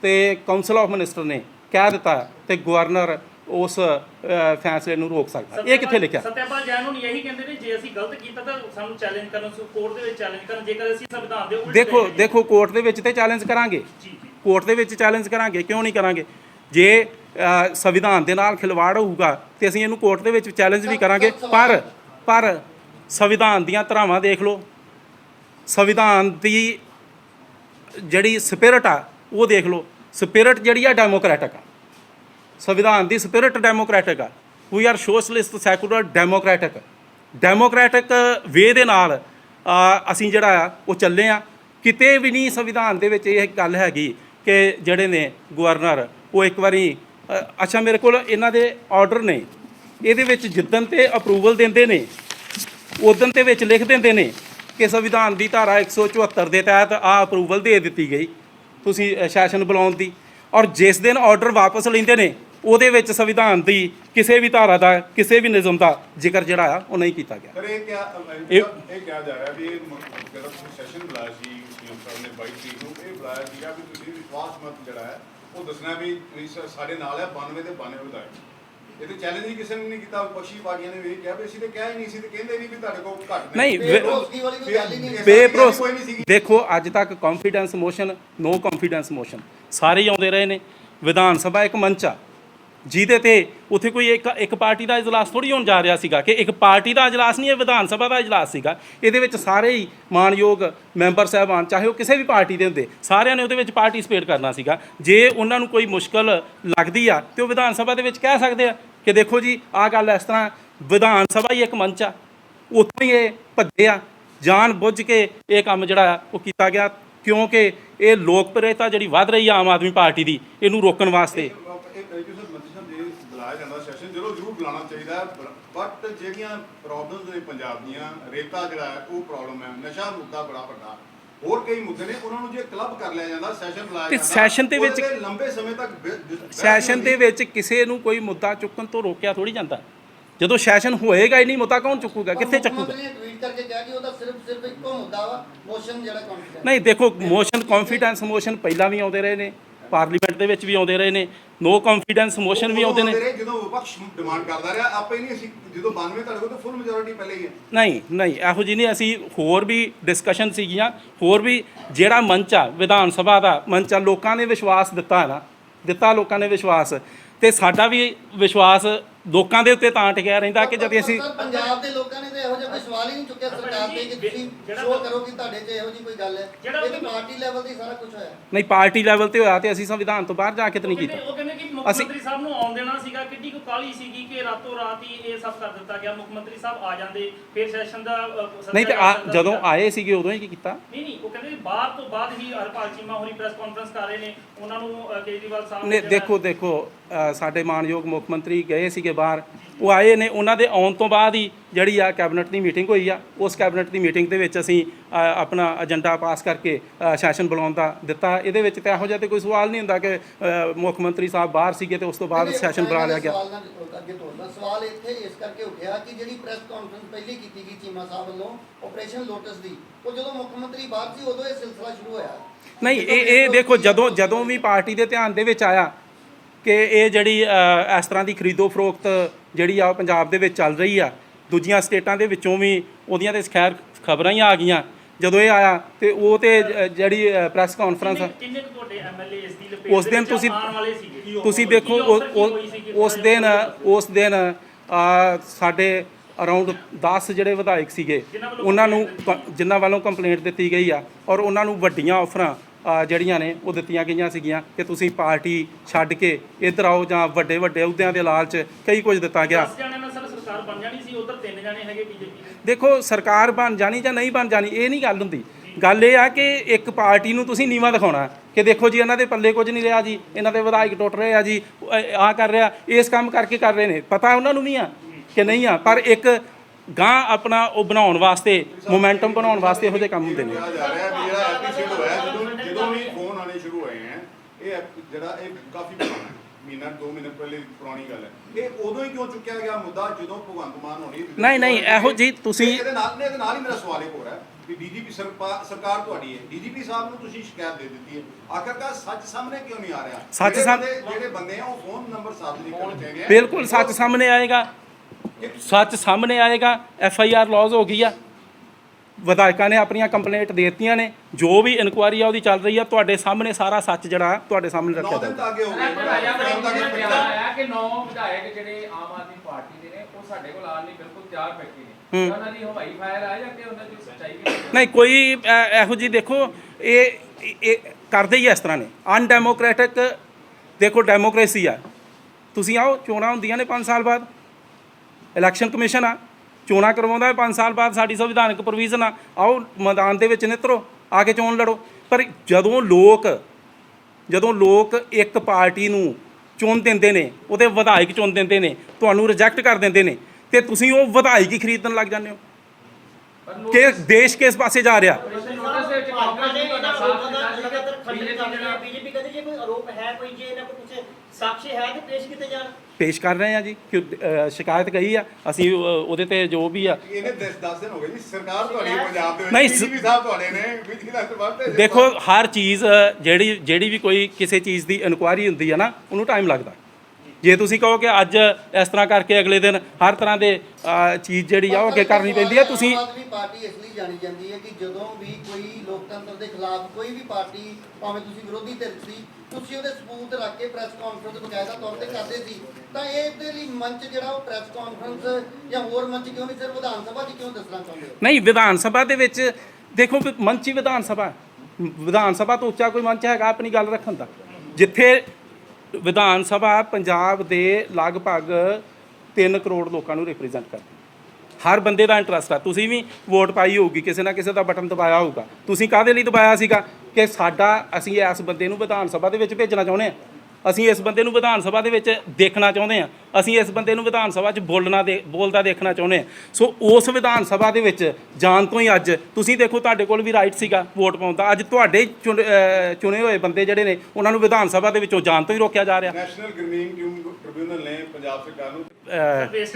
A: ਤੇ ਕਾਉਂਸਲ ਆਫ ਮਿਨਿਸਟਰ ਨੇ ਕਹਿ ਦਿੱਤਾ ਤੇ ਗਵਰਨਰ ਉਸ ਫੈਸਲੇ ਨੂੰ ਰੋਕ ਸਕਦਾ। ਇਹ ਕਿੱਥੇ ਲਿਖਿਆ?
B: ਸਤਿਆਪਾਲ ਜੈਨ ਹੋਣੀ ਇਹੀ ਕਹਿੰਦੇ ਨੇ ਜੇ ਅਸੀਂ ਗਲਤ ਕੀਤਾ ਤਾਂ ਸਾਨੂੰ ਚੈਲੰਜ ਕਰਨ ਕੋਰਟ ਦੇ ਵਿੱਚ ਚੈਲੰਜ ਕਰਨ ਜੇਕਰ ਅਸੀਂ ਸੰਵਿਧਾਨ ਦੇ ਉਲਟ
A: ਦੇਖੋ। ਦੇਖੋ ਕੋਰਟ ਦੇ ਵਿੱਚ ਤੇ ਚੈਲੰਜ ਕਰਾਂਗੇ। ਕੋਰਟ ਦੇ ਵਿੱਚ ਚੈਲੰਜ ਕਰਾਂਗੇ ਕਿਉਂ ਨਹੀਂ ਕਰਾਂਗੇ? ਜੇ ਸੰਵਿਧਾਨ ਦੇ ਨਾਲ ਖਿਲਵਾੜ ਹੋਊਗਾ ਤੇ ਅਸੀਂ ਇਹਨੂੰ ਕੋਰਟ ਦੇ ਵਿੱਚ ਚੈਲੰਜ ਵੀ ਕਰਾਂਗੇ। ਪਰ ਪਰ ਸੰਵਿਧਾਨ ਦੀਆਂ ਧਰਾਵਾਂ ਦੇਖ ਲਓ। ਸੰਵਿਧਾਨ ਦੀ ਜਿਹੜੀ ਸਪਿਰਿਟ ਆ ਉਹ ਦੇਖ ਲਓ। ਸਪਿਰਿਟ ਜਿਹੜੀ ਆ ਡੈਮੋਕ੍ਰੈਟਿਕ ਆ। ਸੰਵਿਧਾਨ ਦੀ ਸਪਿਰਿਟ ਡੈਮੋਕ੍ਰੈਟਿਕ ਆ। We are socialist secular democratic democratic way ਦੇ ਨਾਲ ਅਸੀਂ ਜਿਹੜਾ ਆ, ਉਹ ਚੱਲੇ ਆ। ਕਿਤੇ ਵੀ ਨਹੀਂ ਸੰਵਿਧਾਨ ਦੇ ਵਿੱਚ ਇਹ ਗੱਲ ਹੈਗੀ ਕਿ ਜਿਹੜੇ ਨੇ ਗਵਰਨਰ, ਉਹ ਇੱਕ ਵਾਰੀ ਅੱਛਾ ਮੇਰੇ ਕੋਲ ਇਹਨਾਂ ਦੇ ਆਰਡਰ ਨੇ। ਇਹਦੇ ਵਿੱਚ ਜਿੱਦਣ ਤੇ ਅਪਰੂਵਲ ਦਿੰਦੇ ਨੇ ਉਦੋਂ ਤੇ ਵਿੱਚ ਲਿਖ ਦਿੰਦੇ ਨੇ ਕਿ ਸੰਵਿਧਾਨ ਦੀ ਧਾਰਾ 174 ਦੇ ਤਹਿਤ ਆ ਅਪਰੂਵਲ ਦੇ ਦਿੱਤੀ ਗਈ। ਤੁਸੀਂ ਸੈਸ਼ਨ ਬੁਲਾਉਣ ਦੀ। ਔਰ ਜਿਸ ਦਿਨ ਆਰਡਰ ਵਾਪਸ ਲੈਂਦੇ ਨੇ ਉਹਦੇ ਵਿੱਚ ਸੰਵਿਧਾਨ ਦੀ ਕਿਸੇ ਵੀ ਧਾਰਾ ਦਾ ਕਿਸੇ ਵੀ ਨਿਯਮ ਦਾ ਜ਼ਿਕਰ ਜਿਹੜਾ ਆ ਉਹ ਨਹੀਂ ਕੀਤਾ ਗਿਆ।
C: ਸਰ ਇਹ ਕਿਹਾ
A: ਇਹ-
C: ਇਹ ਕਿਹਾ ਜਾ ਰਿਹਾ ਵੀ ਇਹ ਮ- ਜਦੋਂ ਤੁਸੀਂ ਸੈਸ਼ਨ ਬੁਲਾਇਆ ਸੀ ਸੀਐਮ ਸਾਹਿਬ ਨੇ 22 ਤਰੀਕ ਨੂੰ ਇਹ ਬੁਲਾਇਆ ਸੀਗਾ ਵੀ ਤੁਸੀਂ ਵਿਸ਼ਵਾਸ ਮਤ ਜਿਹੜਾ ਹੈ ਉਹ ਦੱਸਣਾ ਵੀ ਤੁਸੀਂ ਸਾ- ਸਾਡੇ ਨਾਲ ਹੈ 92 ਦੇ 92 ਵਿਧਾਇਕ। ਇਹ ਤੇ ਚੈਲੰਜ ਹੀ ਕਿਸੇ ਨੇ ਨਹੀਂ ਕੀਤਾ ਵਿਪਕਸ਼ੀ ਪਾਰਟੀਆਂ ਨੇ ਵੀ ਕਿਹਾ ਵੀ ਅਸੀਂ ਤੇ ਕਿਹਾ ਹੀ ਨਹੀਂ ਸੀ ਤੇ ਕਹਿੰਦੇ ਨਹੀਂ ਵੀ ਤੁਹਾਡੇ ਕੋਲ ਘੱਟ
A: ਨਹੀਂ,
C: ਵਾਲੀ ਕੋਈ ਗੱਲ ਹੀ ਸੀਗੀ।
A: ਦੇਖੋ ਅੱਜ ਤੱਕ confidence motion no confidence motion ਸਾਰੇ ਆਉਂਦੇ ਰਹੇ ਨੇ। ਵਿਧਾਨ ਸਭਾ ਇੱਕ ਮੰਚ ਆ। ਜਿਹਦੇ ਤੇ ਉੱਥੇ ਕੋਈ ਇੱਕ ਇੱਕ ਪਾਰਟੀ ਦਾ ਇਜਲਾਸ ਥੋੜੀ ਹੋਣ ਜਾ ਰਿਹਾ ਸੀਗਾ ਕਿ ਇੱਕ ਪਾਰਟੀ ਦਾ ਇਜਲਾਸ ਨਹੀਂ ਇਹ ਵਿਧਾਨ ਸਭਾ ਦਾ ਇਜਲਾਸ ਸੀਗਾ। ਇਹਦੇ ਵਿੱਚ ਸਾਰੇ ਹੀ ਮਾਨਯੋਗ ਮੈਂਬਰ ਸਾਹਿਬਾਨ, ਚਾਹੇ ਉਹ ਕਿਸੇ ਵੀ ਪਾਰਟੀ ਦੇ ਹੁੰਦੇ, ਸਾਰਿਆਂ ਨੇ ਉਹਦੇ ਵਿੱਚ ਪਾਰਟਿਸਿਪੇਟ ਕਰਨਾ ਸੀਗਾ। ਜੇ ਉਹਨਾਂ ਨੂੰ ਕੋਈ ਮੁਸ਼ਕਲ ਲੱਗਦੀ ਆ, ਤੇ ਉਹ ਵਿਧਾਨ ਸਭਾ ਦੇ ਵਿੱਚ ਕਹਿ ਸਕਦੇ ਆ ਕਿ ਦੇਖੋ ਜੀ, ਆਹ ਗੱਲ ਇਸ ਤਰ੍ਹਾਂ ਵਿਧਾਨ ਸਭਾ ਹੀ ਇੱਕ ਮੰਚ ਆ। ਉੱਥੋਂ ਹੀ ਇਹ ਭੱਜੇ ਆ, ਜਾਣ ਬੁੱਝ ਕੇ ਇਹ ਕੰਮ ਜਿਹੜਾ ਆ, ਉਹ ਕੀਤਾ ਗਿਆ। ਕਿਉਂਕਿ ਇਹ ਲੋਕਪ੍ਰਿਯਤਾ ਜਿਹੜੀ ਵੱਧ ਰਹੀ ਆ ਆਮ ਆਦਮੀ ਪਾਰਟੀ ਦੀ, ਇਹਨੂੰ ਰੋਕਣ ਵਾਸਤੇ
C: ਇਹ ਜੋ ਸਰ ਮੰਤਰੀ ਸਾਹਿਬ ਜੇ ਬੁਲਾਇਆ ਜਾਂਦਾ ਸੈਸ਼ਨ ਜ਼ਰੂਰ ਜ਼ਰੂਰ ਬੁਲਾਉਣਾ ਚਾਹੀਦਾ ਬਟ ਜਿਹੜੀਆਂ ਪ੍ਰੋਬਲਮਸ ਨੇ ਪੰਜਾਬ ਦੀਆਂ ਰੇਤਾ ਜਿਹੜਾ ਹੈ ਉਹ ਪ੍ਰੋਬਲਮ ਹੈ। ਨਸ਼ਾ ਮੁੱਦਾ ਬੜਾ ਵੱਡਾ। ਹੋਰ ਕਈ ਮੁੱਦੇ ਨੇ ਉਹਨਾਂ ਨੂੰ ਜੇ ਕਲੱਬ ਕਰ ਲਿਆ ਜਾਂਦਾ ਸੈਸ਼ਨ ਬੁਲਾਇਆ
A: ਤੇ
C: ਜਾਂਦਾ
A: ਸੈਸ਼ਨ ਦੇ ਵਿੱਚ-
C: ਉਹਦੇ ਲੰਬੇ ਸਮੇਂ ਤੱਕ ਬਿ- ਬਿ- ਬਹਿਸ
A: ਸੈਸ਼ਨ ਦੇ
C: ਹੁੰਦੀ।
A: ਵਿੱਚ ਕਿਸੇ ਨੂੰ ਕੋਈ ਮੁੱਦਾ ਚੁੱਕਣ ਤੋਂ ਰੋਕਿਆ ਥੋੜੀ ਜਾਂਦਾ। ਜਦੋਂ ਸੈਸ਼ਨ ਹੋਏਗਾ ਹੀ ਨਹੀਂ ਮੁੱਦਾ ਕੌਣ ਚੁੱਕੂਗਾ? ਕਿੱਥੇ ਚੱਕੂਗਾ?
D: ਮੁੱਖ ਮੰਤਰੀ ਨੇ ਟਵੀਟ ਕਰਕੇ ਕਿਹਾ ਕਿ ਉਹਦਾ ਸਿਰਫ ਸਿਰਫ ਇੱਕੋ ਮੁੱਦਾ ਵਾ ਮੋਸ਼ਨ ਜਿਹੜਾ ਕੰਫੀਡੈਂਸ
A: ਨਹੀਂ ਦੇਖੋ ਮੋਸ਼ਨ ਕੌਨਫੀਡੈਂਸ ਮੋਸ਼ਨ ਪਹਿਲਾਂ ਵੀ ਆਉਂਦੇ ਰਹੇ ਨੇ। ਪਾਰਲੀਮੈਂਟ ਦੇ ਵਿੱਚ ਵੀ ਆਉਂਦੇ ਰਹੇ ਨੇ ਨੋ ਕੌਨਫੀਡੈਂਸ ਮੋਸ਼ਨ ਵੀ ਆਉਂਦੇ ਨੇ।
C: ਜਦੋਂ ਵਿਪਕਸ਼ ਡਿਮਾਂਡ ਕਰਦਾ ਰਿਹਾ ਆਪੇ ਨਹੀਂ ਅਸੀਂ ਜਦੋਂ 92 ਤੁਹਾਡੇ ਕੋਲ ਤਾਂ ਫੁੱਲ ਮੈਜੋਰਿਟੀ ਪਹਿਲੇ ਹੀ ਹੈ।
A: ਨਹੀਂ ਨਹੀਂ ਇਹੋ ਜਿਹੀ ਨਹੀਂ ਅਸੀਂ ਹੋਰ ਵੀ ਡਿਸਕਸ਼ਨ ਸੀਗੀਆਂ ਹੋਰ ਵੀ ਜਿਹੜਾ ਮੰਚ ਆ ਵਿਧਾਨ ਸਭਾ ਦਾ ਮੰਚ ਆ ਲੋਕਾਂ ਨੇ ਵਿਸ਼ਵਾਸ ਦਿੱਤਾ ਹੈ ਨਾ ਦਿੱਤਾ ਲੋਕਾਂ ਨੇ ਵਿਸ਼ਵਾਸ। ਤੇ ਸਾਡਾ ਵੀ ਵਿਸ਼ਵਾਸ ਲੋਕਾਂ ਦੇ ਉੱਤੇ ਤਾਂ ਟਿਕਿਆ ਰਹਿੰਦਾ ਕਿ ਜਦ ਅਸੀਂ
D: ਸਰ ਪੰਜਾਬ ਦੇ ਲੋਕਾਂ ਨੇ ਤਾਂ ਇਹੋ ਜਿਹਾ ਕੋਈ ਸਵਾਲ ਹੀ ਨਹੀਂ ਚੁੱਕਿਆ ਸਰਕਾਰ ਤੇ ਕਿ ਤੁਸੀਂ ਸ਼ੋਅ ਕਰੋ ਕਿ ਤੁਹਾਡੇ 'ਚ ਇਹੋ ਜਿਹੀ ਕੋਈ ਗੱਲ ਹੈ।
B: ਜਿਹੜਾ
D: ਇਹ ਤਾਂ ਪਾਰਟੀ ਲੈਵਲ ਤੇ ਹੀ ਸਾਰਾ ਕੁਝ ਹੋਇਆ।
A: ਨਹੀਂ ਪਾਰਟੀ ਲੈਵਲ ਤੇ ਹੋਇਆ ਤੇ ਅਸੀਂ ਸੰਵਿਧਾਨ ਤੋਂ ਬਾਹਰ ਜਾ ਕੇ ਤਾਂ ਨਹੀਂ ਕੀਤਾ।
B: ਉਹ ਕਹਿੰਦੇ ਕਿ ਮੁੱਖ
A: ਅਸੀਂ-
B: ਮੰਤਰੀ ਸਾਹਿਬ ਨੂੰ ਆਉਣ ਦੇਣਾ ਸੀਗਾ ਕਿੱਡੀ ਕੁ ਕਾਲੀ ਸੀਗੀ ਕਿ ਰਾਤੋਂ ਰਾਤ ਹੀ ਇਹ ਸਭ ਕਰ ਦਿੱਤਾ ਗਿਆ। ਮੁੱਖ ਮੰਤਰੀ ਸਾਹਿਬ ਆ ਜਾਂਦੇ ਫਿਰ ਸੈਸ਼ਨ ਦਾ ਅ, ਸੱਦਿਆ
A: ਨਹੀਂ ਤੇ
B: ਜਾ
A: ਆ
B: ਸਕਦਾ
A: ਜਦੋਂ
B: ਸੀਗਾ।
A: ਆਏ ਸੀਗੇ ਉਦੋਂ ਹੀ ਕੀ ਕੀਤਾ?
B: ਨਹੀਂ ਨਹੀਂ ਉਹ ਕਹਿੰਦੇ ਬਾਹਰ ਤੋਂ ਬਾਅਦ ਹੀ ਹਰਪਾਲ ਚੀਮਾ ਹੋਰੀ ਪ੍ਰੈਸ ਕਾਨਫਰੰਸ ਕਰ ਰਹੇ ਨੇ। ਉਹਨਾਂ ਨੂੰ ਅ, ਕੇਜਰੀਵਾਲ ਸਾਹਿਬ
A: ਨੇ
B: ਜਿਹੜਾ-
A: ਦੇਖੋ ਦੇਖੋ ਅ, ਸਾਡੇ ਮਾਨਯੋਗ ਮੁੱਖ ਮੰਤਰੀ ਗਏ ਸੀਗੇ ਬਾਹਰ। ਉਹ ਆਏ ਨੇ ਉਹਨਾਂ ਦੇ ਆਉਣ ਤੋਂ ਬਾਅਦ ਹੀ ਜਿਹੜੀ ਆ ਕੈਬਨਿਟ ਦੀ ਮੀਟਿੰਗ ਹੋਈ ਆ ਉਸ ਕੈਬਨਿਟ ਦੀ ਮੀਟਿੰਗ ਦੇ ਵਿੱਚ ਅਸੀਂ ਆਪਣਾ ਏਜੰਡਾ ਪਾਸ ਕਰਕੇ ਸੈਸ਼ਨ ਬੁਲਾਉਣ ਦਾ ਦਿੱਤਾ। ਇਹਦੇ ਵਿੱਚ ਤਾਂ ਇਹੋ ਜਿਹਾ ਤੇ ਕੋਈ ਸਵਾਲ ਨਹੀਂ ਹੁੰਦਾ ਕਿ ਮੁੱਖ ਮੰਤਰੀ ਸਾਹਿਬ ਬਾਹਰ ਸੀਗੇ ਤੇ ਉਸ ਤੋਂ ਬਾਅਦ ਸੈਸ਼ਨ ਬੁਲਾ ਲਿਆ ਗਿਆ।
D: ਸਵਾਲ ਇੱਥੇ ਇਸ ਕਰਕੇ ਉੱਠਿਆ ਕਿ ਜਿਹੜੀ ਪ੍ਰੈਸ ਕਾਨਫਰੰਸ ਪਹਿਲੀ ਕੀਤੀ ਗਈ ਚੀਮਾ ਸਾਹਿਬ ਵੱਲੋਂ ਆਪਰੇਸ਼ਨ ਲੋਟਸ ਦੀ ਉਹ ਜਦੋਂ ਮੁੱਖ ਮੰਤਰੀ ਬਾਹਰ ਸੀ ਉਦੋਂ ਇਹ ਸਿਲਸਿਲਾ ਸ਼ੁਰੂ ਹੋਇਆ।
A: ਨਹੀਂ ਇਹ ਇਹ ਦੇਖੋ ਜਦੋਂ ਜਦੋਂ ਵੀ ਪਾਰਟੀ ਦੇ ਧਿਆਨ ਦੇ ਵਿੱਚ ਆਇਆ ਕਿ ਇਹ ਜਿਹੜੀ ਇਸ ਤਰ੍ਹਾਂ ਦੀ ਖਰੀਦੋ ਫਰੋਖਤ ਜਿਹੜੀ ਆ ਪੰਜਾਬ ਦੇ ਵਿੱਚ ਚੱਲ ਰਹੀ ਆ ਦੂਜੀਆਂ ਸਟੇਟਾਂ ਦੇ ਵਿੱਚੋਂ ਵੀ ਉਹਦੀਆਂ ਤੇ ਖੈਰ ਖਬਰਾਂ ਹੀ ਆ ਗਈਆਂ। ਜਦੋਂ ਇਹ ਆਇਆ ਤੇ ਉਹ ਤੇ ਜਿਹੜੀ ਪ੍ਰੈਸ ਕਾਨਫਰੰਸ
B: ਕਿੰਨੇ ਕਿੰਨੇ ਕੁ ਤੁਹਾਡੇ ਐਮਐਲਏ ਇਸ ਦੀ ਲਪੇਟ
A: ਉਸ ਦਿਨ ਤੁਸੀਂ ਤੁਸੀਂ ਦੇਖੋ? ਉਸ ਦਿਨ ਉਸ ਦਿਨ ਸਾਡੇ ਅਰਾਊਂਡ 10 ਜਿਹੜੇ ਵਿਧਾਇਕ ਸੀਗੇ ਉਹਨਾਂ ਨੂੰ ਜਿਨ੍ਹਾਂ ਵੱਲੋਂ ਕੰਪਲੇਂਟ ਦਿੱਤੀ ਗਈ ਆ ਔਰ ਉਹਨਾਂ ਨੂੰ ਵੱਡੀਆਂ ਆਫਰਾਂ ਜਿਹੜੀਆਂ ਨੇ ਉਹ ਦਿੱਤੀਆਂ ਗਈਆਂ ਸੀਗੀਆਂ ਕਿ ਤੁਸੀਂ ਪਾਰਟੀ ਛੱਡ ਕੇ ਇੱਧਰ ਆਓ ਜਾਂ ਵੱਡੇ ਵੱਡੇ ਅਹੁਦਿਆਂ ਦੇ ਲਾਲਚ ਕਈ ਕੁਝ ਦਿੱਤਾ ਗਿਆ।
B: 10 ਜਣਿਆਂ ਨਾਲ ਸਰ ਸਰਕਾਰ ਬਣ ਜਾਣੀ ਸੀ ਉਧਰ ਤਿੰਨ ਜਣੇ ਹੈਗੇ ਬੀਜੇਪੀ ਦੇ।
A: ਦੇਖੋ ਸਰਕਾਰ ਬਣ ਜਾਣੀ ਜਾਂ ਨਹੀਂ ਬਣ ਜਾਣੀ ਇਹ ਨਹੀਂ ਗੱਲ ਹੁੰਦੀ। ਗੱਲ ਇਹ ਆ ਕਿ ਇੱਕ ਪਾਰਟੀ ਨੂੰ ਤੁਸੀਂ ਨੀਵਾ ਦਿਖਾਉਣਾ ਕਿ ਦੇਖੋ ਜੀ ਇਹਨਾਂ ਦੇ ਪੱਲੇ ਕੁਝ ਨਹੀਂ ਰਿਹਾ ਜੀ ਇਹਨਾਂ ਦੇ ਵਿਧਾਇਕ ਟੁੱਟ ਰਹੇ ਆ ਜੀ ਆ ਕਰ ਰਿਹਾ ਇਸ ਕੰਮ ਕਰਕੇ ਕਰ ਰਹੇ ਨੇ। ਪਤਾ ਉਹਨਾਂ ਨੂੰ ਵੀ ਆ ਕਿ ਨਹੀਂ ਆ ਪਰ ਇੱਕ ਗਾਂ ਆਪਣਾ ਉਹ ਬਣਾਉਣ ਵਾਸਤੇ ਮੋਮੈਂਟਮ ਬਣਾਉਣ ਵਾਸਤੇ ਇਹੋ ਜਿਹੇ ਕੰਮ ਹੁੰਦੇ ਨੇ।
C: ਜਾ ਰਿਹਾ ਵੀ ਜਿਹੜਾ ਐਪੀਸੀਡ ਹੋਇਆ ਜਦੋਂ ਜਦੋਂ ਵੀ ਫੋਨ ਆਣੇ ਸ਼ੁਰੂ ਹੋਏ ਹੈ ਇਹ ਐਪ- ਜਿਹੜਾ ਇਹ ਕਾਫੀ ਪੁਰਾਣਾ ਹੈ ਮਹੀਨਾ ਦੋ ਮਹੀਨੇ ਪਹਿਲੇ ਪੁਰਾਣੀ ਗੱਲ ਹੈ। ਇਹ ਉਦੋਂ ਹੀ ਕਿਉਂ ਚੁੱਕਿਆ ਗਿਆ ਮੁੱਦਾ ਜਦੋਂ ਭਗਵੰਤ ਮਾਨ ਹੋਣੀ
A: ਨਹੀਂ, ਨਹੀਂ, ਇਹੋ ਜਿਹੀ ਤੁਸੀਂ-
C: ਇਹਦੇ ਨਾਲ ਇਹਦੇ ਨਾਲ ਹੀ ਮੇਰਾ ਸਵਾਲ ਇੱਕ ਹੋਰ ਹੈ ਵੀ ਡੀਜੀਪੀ ਸਰਕਾਰ ਤੁਹਾਡੀ ਹੈ। ਡੀਜੀਪੀ ਸਾਹਿਬ ਨੂੰ ਤੁਸੀਂ ਸ਼ਿਕਾਇਤ ਦੇ ਦਿੱਤੀ ਹੈ। ਆਖਰਕਾਰ ਸੱਚ ਸਾਹਮਣੇ ਕਿਉਂ ਨਹੀਂ ਆ ਰਿਹਾ?
A: ਸੱਚ
C: ਜਿਹੜੇ
A: ਸਾਹਮ-
C: ਬੰਦੇ- ਜਿਹੜੇ ਬੰਦੇ ਆ ਉਹ ਫੋਨ ਨੰਬਰ ਸਾਰਵਜਨਿਕ ਕਰਨੇ ਚਾਹੀਦੇ ਆ
A: ਬਿਲਕੁਲ ਸੱਚ ਸਾਹਮਣੇ ਆਏਗਾ। ਸੱਚ ਸਾਹਮਣੇ ਆਏਗਾ ਐਫ ਆਈ ਆਰ ਲੌਜ਼ ਹੋ ਗਈ ਆ। ਵਿਧਾਇਕਾਂ ਨੇ ਆਪਣੀਆਂ ਕੰਪਲੇਂਟ ਦੇ ਦਿੱਤੀਆਂ ਨੇ ਜੋ ਵੀ ਇਨਕੁਆਇਰੀ ਆ ਉਹਦੀ ਚੱਲ ਰਹੀ ਆ ਤੁਹਾਡੇ ਸਾਹਮਣੇ ਸਾਰਾ ਸੱਚ ਜਿਹੜਾ ਤੁਹਾਡੇ ਸਾਹਮਣੇ ਰੱਖਿਆ
C: ਨੌ ਦਿਨ
A: ਜਾਊਗਾ।
C: ਅੱਗੇ ਹੋ।
E: ਆਇਆ ਕਿ ਨੌ ਵਿਧਾਇਕ ਜਿਹੜੇ ਆਮ ਆਦਮੀ ਪਾਰਟੀ ਦੇ ਨੇ ਉਹ ਸਾਡੇ ਕੋਲ ਆਉਣ ਲਈ ਬਿਲਕੁਲ ਤਿਆਰ ਬੈਠੇ ਨੇ। ਉਹਨਾਂ ਦੀ ਹਵਾਈ ਫਾਇਰ ਆ ਜਾਂ ਕਿ ਉਹਨਾਂ ਦੀ ਸੱਚਾਈ?
A: ਨਹੀਂ? ਕੋਈ ਇਹੋ ਜੀ ਦੇਖੋ ਇਹ ਇਹ- ਇਹ ਕਰਦੇ ਹੀ ਇਸ ਤਰ੍ਹਾਂ ਨੇ। ਅਨਡੈਮੋਕ੍ਰੈਟਿਕ ਦੇਖੋ ਡੈਮੋਕ੍ਰੇਸੀ ਆ। ਤੁਸੀਂ ਆਓ ਚੋਣਾਂ ਹੁੰਦੀਆਂ ਨੇ 5 ਸਾਲ ਬਾਅਦ। ਇਲੈਕਸ਼ਨ ਕਮਿਸ਼ਨ ਆ, ਚੋਣਾਂ ਕਰਵਾਉਂਦਾ ਹੈ 5 ਸਾਲ ਬਾਅਦ ਸਾਡੀ ਸੰਵਿਧਾਨਕ ਪ੍ਰੋਵੀਜ਼ਨ ਆ, ਆਓ ਮੈਦਾਨ ਦੇ ਵਿੱਚ ਨਿਤਰੋ, ਆ ਕੇ ਚੋਣ ਲੜੋ। ਪਰ ਜਦੋਂ ਲੋਕ ਜਦੋਂ ਲੋਕ ਇੱਕ ਪਾਰਟੀ ਨੂੰ ਚੁਣ ਦਿੰਦੇ ਨੇ, ਉਹਦੇ ਵਿਧਾਇਕ ਚੁਣ ਦਿੰਦੇ ਨੇ, ਤੁਹਾਨੂੰ ਰਿਜੈਕਟ ਕਰ ਦਿੰਦੇ ਨੇ, ਤੇ ਤੁਸੀਂ ਉਹ ਵਿਧਾਇਕ ਹੀ ਖਰੀਦਣ ਲੱਗ ਜਾਂਦੇ ਹੋ। ਕਿ ਦੇਸ਼ ਕਿਸ ਪਾਸੇ ਜਾ ਰਿਹਾ?
E: ਬੀਜੇਪੀ ਜਿਹੜਾ
F: ਜੇ ਕੋਈ ਆਰੋਪ ਹੈ ਕੋਈ, ਜੇ ਇਹਨਾਂ ਕੋਲ ਕੁਝ ਸਾਕਸ਼ੀ ਹੈ ਤੇ ਪੇਸ਼ ਕੀਤੇ ਜਾਣ।
A: ਪੇਸ਼ ਕਰ ਰਹੇ ਆ ਜੀ ਕਿ ਅ, ਸ਼ਿਕਾਇਤ ਕਹੀ ਆ ਅਸੀਂ ਅ, ਉਹਦੇ ਤੇ ਜੋ ਵੀ ਆ
C: ਇਹਨੇ 10 10 ਦਿਨ ਹੋ ਗਏ ਜੀ ਸਰਕਾਰ ਤੁਹਾਡੀ ਪੰਜਾਬ ਦੇ ਵਿੱਚ
A: ਨਹੀਂ, ਸ-
C: ਬੀਜੇਪੀ ਸਾਹਿਬ ਤੁਹਾਡੇ ਨੇ ਵਿਜੀਲੈਂਸ ਵਾਸਤੇ
A: ਦੇਖੋ ਹਰ ਚੀਜ਼ ਅ, ਜਿਹੜੀ ਜਿਹੜੀ ਵੀ ਕੋਈ ਕਿਸੇ ਚੀਜ਼ ਦੀ ਇਨਕੁਆਇਰੀ ਹੁੰਦੀ ਹੈ ਨਾ ਉਹਨੂੰ ਟਾਈਮ ਲੱਗਦਾ। ਜੇ ਤੁਸੀਂ ਕਹੋ ਕਿ ਅੱਜ ਇਸ ਤਰ੍ਹਾਂ ਕਰਕੇ ਅਗਲੇ ਦਿਨ ਹਰ ਤਰ੍ਹਾਂ ਦੇ ਅ, ਚੀਜ਼ ਜਿਹੜੀ ਆ ਉਹ ਅੱਗੇ ਕਰਨੀ ਪੈਂਦੀ ਹੈ ਤੁਸੀਂ
D: ਆਮ ਆਦਮੀ ਪਾਰਟੀ ਇਸ ਲਈ ਜਾਣੀ ਜਾਂਦੀ ਹੈ ਕਿ ਜਦੋਂ ਵੀ ਕੋਈ ਲੋਕਤੰਤਰ ਦੇ ਖਿਲਾਫ ਕੋਈ ਵੀ ਪਾਰਟੀ ਭਾਵੇਂ ਤੁਸੀਂ ਵਿਰੋਧੀ ਧਿਰ ਸੀ ਤੁਸੀਂ ਉਹਦੇ ਸਬੂਤ ਰੱਖ ਕੇ ਪ੍ਰੈਸ ਕਾਨਫਰੰਸ ਬਕਾਇਦਾ ਤੌਰ ਤੇ ਕਰਦੇ ਸੀ ਤਾਂ ਇਹਦੇ ਲਈ ਮੰਚ ਜਿਹੜਾ ਉਹ ਪ੍ਰੈਸ ਕਾਨਫਰੰਸ ਜਾਂ ਹੋਰ ਮੰਚ ਕਿਉਂ ਨਹੀਂ ਸਿਰਫ ਵਿਧਾਨ ਸਭਾ 'ਚ ਕਿਉਂ ਦੱਸਣਾ ਚਾਹੁੰਦੇ ਹੋ?
A: ਨਹੀਂ ਵਿਧਾਨ ਸਭਾ ਦੇ ਵਿੱਚ ਦੇਖੋ ਵੀ ਮੰਚ ਹੀ ਵਿਧਾਨ ਸਭਾ ਵਿਧਾਨ ਸਭਾ ਤੋਂ ਉੱਚਾ ਕੋਈ ਮੰਚ ਹੈਗਾ ਆਪਣੀ ਗੱਲ ਰੱਖਣ ਦਾ। ਜਿੱਥੇ ਵਿਧਾਨ ਸਭਾ ਪੰਜਾਬ ਦੇ ਲਗਭਗ 3 ਕਰੋੜ ਲੋਕਾਂ ਨੂੰ ਰਿਪਰੈਜ਼ੈਂਟ ਕਰਦੀ ਹਰ ਬੰਦੇ ਦਾ ਇੰਟਰਸਟ ਆ। ਤੁਸੀਂ ਵੀ ਵੋਟ ਪਾਈ ਹੋਊਗੀ, ਕਿਸੇ ਨਾ ਕਿਸੇ ਦਾ ਬਟਨ ਦਬਾਇਆ ਹੋਊਗਾ। ਤੁਸੀਂ ਕਾਹਦੇ ਲਈ ਦਬਾਇਆ ਸੀਗਾ? ਕਿ ਸਾਡਾ, ਅਸੀਂ ਇਸ ਬੰਦੇ ਨੂੰ ਵਿਧਾਨ ਸਭਾ ਦੇ ਵਿੱਚ ਭੇਜਣਾ ਚਾਹੁੰਦੇ ਆ ਅਸੀਂ ਇਸ ਬੰਦੇ ਨੂੰ ਵਿਧਾਨ ਸਭਾ ਦੇ ਵਿੱਚ ਦੇਖਣਾ ਚਾਹੁੰਦੇ ਆ ਅਸੀਂ ਇਸ ਬੰਦੇ ਨੂੰ ਵਿਧਾਨ ਸਭਾ 'ਚ ਬੋਲਣਾ ਦੇ ਬੋਲਦਾ ਦੇਖਣਾ ਚਾਹੁੰਦੇ ਆ ਸੋ ਉਸ ਵਿਧਾਨ ਸਭਾ ਦੇ ਵਿੱਚ ਜਾਣ ਤੋਂ ਹੀ ਅੱਜ ਤੁਸੀਂ ਦੇਖੋ ਤੁਹਾਡੇ ਕੋਲ ਵੀ ਰਾਈਟ ਸੀਗਾ ਵੋਟ ਪਾਉਣ ਦਾ। ਅੱਜ ਤੁਹਾਡੇ ਚੁਣ- ਹੋਏ ਬੰਦੇ ਜਿਹੜੇ ਨੇ ਉਹਨਾਂ ਨੂੰ ਵਿਧਾਨ ਸਭਾ ਦੇ ਵਿੱਚੋਂ ਜਾਣ ਤੋਂ ਹੀ ਰੋਕਿਆ ਜਾ ਰਿਹਾ।
C: ਨੈਸ਼ਨਲ ਗ੍ਰੀਨਿੰਗ ਟ੍ਰਿਬਿਊਨਲ ਨੇ ਪੰਜਾਬ ਸਰਕਾਰ ਨੂੰ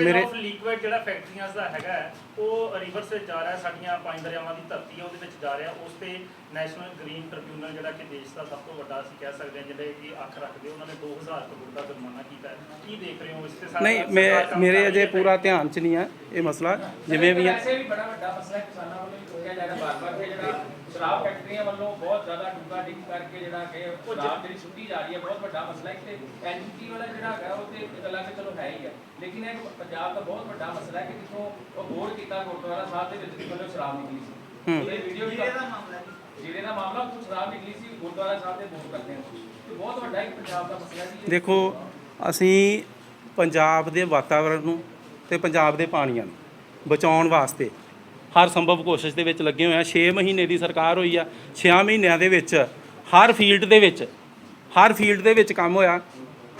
A: ਮੇਰੇ
B: ਆਫ ਲਿਕੁਇਡ ਜਿਹੜਾ ਫੈਕਟਰੀਆਂ ਦਾ ਹੈਗਾ ਹੈ, ਉਹ ਰਿਵਰਸ ਵਿੱਚ ਜਾ ਰਿਹਾ ਹੈ, ਸਾਡੀਆਂ ਪੰਜ ਦਰਿਆਵਾਂ ਦੀ ਧਰਤੀ ਹੈ ਉਹਦੇ ਵਿੱਚ ਜਾ ਰਿਹਾ। ਉਸ ਤੇ ਨੈਸ਼ਨਲ ਗ੍ਰੀਨ ਟ੍ਰਿਬਿਊਨਲ ਜਿਹੜਾ ਕਿ ਦੇਸ਼ ਦਾ ਸਭ ਤੋਂ ਵੱਡਾ ਅਸੀਂ ਕਹਿ ਸਕਦੇ ਹਾਂ ਜਿਹੜੇ ਕਿ ਅੱਖ ਰੱਖਦੇ ਉਹਨਾਂ ਨੇ 2000 ਕਰੋੜ ਦਾ ਜੁਰਮਾਨਾ ਕੀਤਾ ਹੈ। ਕੀ ਦੇਖ ਰਹੇ ਹੋ
A: ਨਹੀਂ ਮੈਂ ਮੇਰੇ ਅਜੇ
B: ਹੈ?
A: ਪੂਰਾ ਧਿਆਨ 'ਚ ਨਹੀਂ ਹੈ ਇਹ ਮਸਲਾ ਜਿਵੇਂ ਵੀ ਹੈ
E: ਵੈਸੇ ਵੀ ਬੜਾ ਵੱਡਾ ਮਸਲਾ ਹੈ ਕਿਸਾਨਾਂ ਵੱਲੋਂ ਵੀ ਚੁੱਕਿਆ ਜਾ ਰਿਹਾ ਬਾਰ-ਬਾਰ ਕਿ ਜਿਹੜਾ ਸ਼ਰਾਬ ਫੈਕਟਰੀਆਂ ਵੱਲੋਂ ਬਹੁਤ ਜ਼ਿਆਦਾ ਡੂੰਘਾ ਡਿੱਗ ਕਰਕੇ ਜਿਹੜਾ ਕਿ ਉਹ ਸ਼ਰਾਬ ਜਿਹੜੀ ਸੁੱਟੀ ਜਾ ਰਹੀ ਹੈ ਬਹੁਤ ਵੱਡਾ ਮਸਲਾ ਹੈ ਤੇ ਐਨਜੀਟੀ ਵਾਲਾ ਜਿਹੜਾ ਹੈਗਾ ਉਹ ਤੇ ਇੱਕ ਅਲੱਗ ਚਲੋ ਹੈ ਹੀ ਹੈ ਲੇਕਿਨ ਇਹ ਪੰਜਾਬ ਦਾ ਬਹੁਤ ਵੱਡਾ ਮਸਲਾ ਹੈ ਕਿ ਜਿੱਥੋਂ ਉਹ ਬੋਰ ਕੀਤਾ ਗੁਰਦੁਆਰਾ ਸਾਹਿਬ ਦੇ ਵਿੱਚ ਕਿ ਮਤਲਬ ਸ਼ਰਾਬ ਨਿਕਲੀ ਸੀ
A: ਹੂੰ।
E: ਇਹ ਵੀਡੀਓ ਵੀ ਦਾ ਮਾਮਲਾ ਹੈ ਜਿਹੜੇ ਦਾ ਮਾਮਲਾ ਉਹ ਸ਼ਰਾਬ ਨਿਕਲੀ ਸੀ ਗੁਰਦੁਆਰਾ ਸਾਹਿਬ ਦੇ ਬੋਰ ਕਰਦੇ ਤੇ ਬਹੁਤ ਵੱਡਾ ਇੱਕ ਪੰਜਾਬ ਦਾ ਮਸਲਾ ਜੀ।
A: ਦੇਖੋ ਅਸੀਂ ਪੰਜਾਬ ਦੇ ਵਾਤਾਵਰਣ ਨੂੰ ਤੇ ਪੰਜਾਬ ਦੇ ਪਾਣੀਆਂ ਨੂੰ ਬਚਾਉਣ ਵਾਸਤੇ ਹਰ ਸੰਭਵ ਕੋਸ਼ਿਸ਼ ਦੇ ਵਿੱਚ ਲੱਗੇ ਹੋਏ ਆ। 6 ਮਹੀਨੇ ਦੀ ਸਰਕਾਰ ਹੋਈ ਆ। 6 ਮਹੀਨਿਆਂ ਦੇ ਵਿੱਚ ਹਰ ਫੀਲਡ ਦੇ ਵਿੱਚ, ਹਰ ਫੀਲਡ ਦੇ ਵਿੱਚ ਕੰਮ ਹੋਇਆ।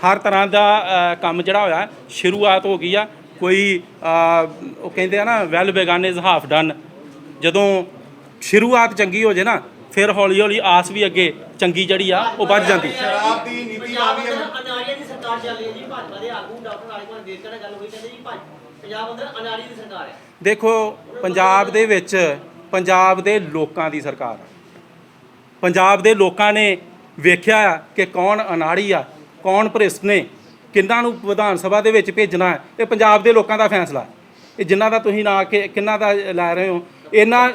A: ਹਰ ਤਰ੍ਹਾਂ ਦਾ ਕੰਮ ਜਿਹੜਾ ਹੋਇਆ, ਸ਼ੁਰੂਆਤ ਹੋ ਗਈ ਆ। ਕੋਈ ਉਹ ਕਹਿੰਦੇ ਆ ਨਾ well begun is half done ਜਦੋਂ ਸ਼ੁਰੂਆਤ ਚੰਗੀ ਹੋ ਜੇ ਨਾ ਫਿਰ ਹੌਲੀ ਹੌਲੀ ਆਸ ਵੀ ਅੱਗੇ ਚੰਗੀ ਜਿਹੜੀ ਆ ਉਹ ਵੱਧ ਜਾਂਦੀ।
C: ਸ਼ਰਾਬ ਦੀ ਨੀਤੀ
F: ਪੰਜਾਬ
C: ਆਉਂਦੀ ਹੈ।
F: ਅੰਦਰ ਅਨਾੜੀਆਂ ਦੀ ਸਰਕਾਰ ਚੱਲ ਰਹੀ ਹੈ ਜੀ ਭਾਜਪਾ ਦੇ ਆਗੂ ਡਾਕਟਰ ਆਲਿਕਮਾਨ ਵੇਰਕਾ ਨਾਲ ਗੱਲ ਹੋਈ ਕਹਿੰਦੇ ਜੀ ਭਾਜ- ਪੰਜਾਬ ਅੰਦਰ ਅਨਾੜੀ ਦੀ ਸਰਕਾਰ ਹੈ।
A: ਦੇਖੋ ਪੰਜਾਬ ਦੇ ਵਿੱਚ ਪੰਜਾਬ ਦੇ ਲੋਕਾਂ ਦੀ ਸਰਕਾਰ ਆ। ਪੰਜਾਬ ਦੇ ਲੋਕਾਂ ਨੇ ਵੇਖਿਆ ਆ ਕਿ ਕੌਣ ਅਨਾੜੀ ਆ ਕੌਣ ਭ੍ਰਿਸ਼ਟ ਨੇ ਕਿੰਨਾਂ ਨੂੰ ਵਿਧਾਨ ਸਭਾ ਦੇ ਵਿੱਚ ਭੇਜਣਾ ਹੈ ਇਹ ਪੰਜਾਬ ਦੇ ਲੋਕਾਂ ਦਾ ਫੈਸਲਾ ਇਹ ਜਿਨ੍ਹਾਂ ਦਾ ਤੁਸੀਂ ਨਾ ਕਿ ਕਿੰਨਾਂ ਦਾ ਲੈ ਰਹੇ ਹੋ? ਇਹਨਾਂ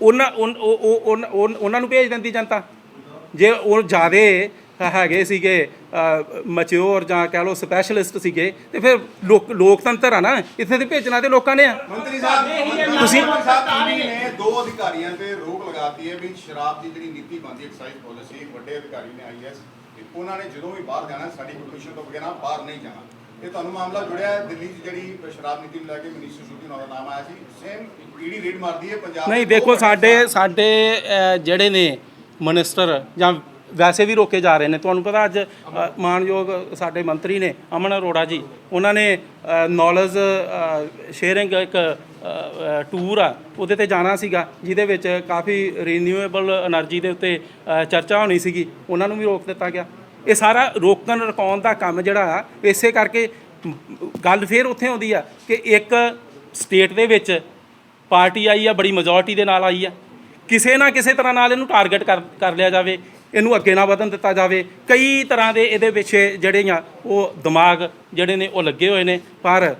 A: ਉਹਨਾਂ ਉਹਨਾਂ ਨੂੰ ਭੇਜ ਦਿੰਦੀ ਜਨਤਾ? ਜੇ ਉਹ ਜ਼ਿਆਦੇ ਹੈਗੇ ਸੀਗੇ ਮੈਚਿਓਰ ਜਾਂ ਕਹਿ ਲਓ ਸਪੈਸ਼ਲਿਸਟ ਸੀਗੇ ਤੇ ਫਿਰ ਲੋਕ ਲੋਕਤੰਤਰ ਆ ਨਾ ਇੱਥੇ ਤੇ ਭੇਜਣਾ ਤੇ ਲੋਕਾਂ ਨੇ ਆ।
C: ਮੰਤਰੀ ਸਾਹਿਬ
F: ਤੁਸੀਂ-
C: ਨੇ ਦੋ ਅਧਿਕਾਰੀਆਂ ਤੇ ਰੋਕ ਲਗਾਤੀ ਹੈ ਵੀ ਸ਼ਰਾਬ ਦੀ ਜਿਹੜੀ ਨੀਤੀ ਬਣਦੀ ਐਕਸਾਈਜ਼ ਪਾਲਿਸੀ ਇੱਕ ਵੱਡੇ ਅਧਿਕਾਰੀ ਨੇ ਆਈਐਸ ਉਹਨਾਂ ਨੇ ਜਦੋਂ ਵੀ ਬਾਹਰ ਜਾਣਾ ਸਾਡੀ ਪਰਮਿਸ਼ਨ ਤੋਂ ਬਗੈਰ ਬਾਹਰ ਨਹੀਂ ਜਾਣਾ। ਇਹ ਤੁਹਾਨੂੰ ਮਾਮਲਾ ਜੁੜਿਆ ਹੈ ਦਿੱਲੀ 'ਚ ਜਿਹੜੀ ਸ਼ਰਾਬ ਨੀਤੀ ਨੂੰ ਲੈ ਕੇ ਮਨੀਸ਼ ਸਿਸੋਦੀਆ ਨਾਲ ਦਾ ਨਾਮ ਆਇਆ ਸੀ ਸੇਮ ਈਡੀ ਰੇਡ ਮਾਰਦੀ ਹੈ ਪੰਜਾਬ
A: ਨਹੀਂ ਦੇਖੋ ਸਾਡੇ ਸਾਡੇ ਜਿਹੜੇ ਨੇ ਮਨਿਸਟਰ ਜਾਂ ਵੈਸੇ ਵੀ ਰੋਕੇ ਜਾ ਰਹੇ ਨੇ ਤੁਹਾਨੂੰ ਪਤਾ ਅੱਜ ਅ, ਮਾਣਯੋਗ ਸਾਡੇ ਮੰਤਰੀ ਨੇ ਅਮਨ ਅਰੋੜਾ ਜੀ ਉਹਨਾਂ ਨੇ ਨੌਲੇਜ ਸ਼ੇਅਰਿੰਗ ਇੱਕ ਟੂਰ ਆ ਉਹਦੇ ਤੇ ਜਾਣਾ ਸੀਗਾ ਜਿਹਦੇ ਵਿੱਚ ਕਾਫੀ ਰੀਨਿਊਏਬਲ એનર્ਜੀ ਦੇ ਉੱਤੇ ਚਰਚਾ ਹੋਣੀ ਸੀਗੀ ਉਹਨਾਂ ਨੂੰ ਵੀ ਰੋਕ ਦਿੱਤਾ ਗਿਆ। ਇਹ ਸਾਰਾ ਰੋਕਣ ਰਕਾਉਣ ਦਾ ਕੰਮ ਜਿਹੜਾ ਆ, ਇਸੇ ਕਰਕੇ ਗੱਲ ਫੇਰ ਉੱਥੇ ਆਉਂਦੀ ਆ ਕਿ ਇੱਕ ਸਟੇਟ ਦੇ ਵਿੱਚ ਪਾਰਟੀ ਆਈ ਆ, ਬੜੀ ਮੈਜੋਰਟੀ ਦੇ ਨਾਲ ਆਈ ਆ। ਕਿਸੇ ਨਾ ਕਿਸੇ ਤਰ੍ਹਾਂ ਨਾਲ ਇਹਨੂੰ ਟਾਰਗੇਟ ਕਰ ਕਰ ਲਿਆ ਜਾਵੇ, ਇਹਨੂੰ ਅੱਗੇ ਨਾ ਵਧਣ ਦਿੱਤਾ ਜਾਵੇ। ਕਈ ਤਰ੍ਹਾਂ ਦੇ ਇਹਦੇ ਪਿੱਛੇ ਜਿਹੜੇ ਆ, ਉਹ ਦਿਮਾਗ ਜਿਹੜੇ ਨੇ, ਉਹ ਲੱਗੇ ਹੋਏ ਨੇ। ਪਰ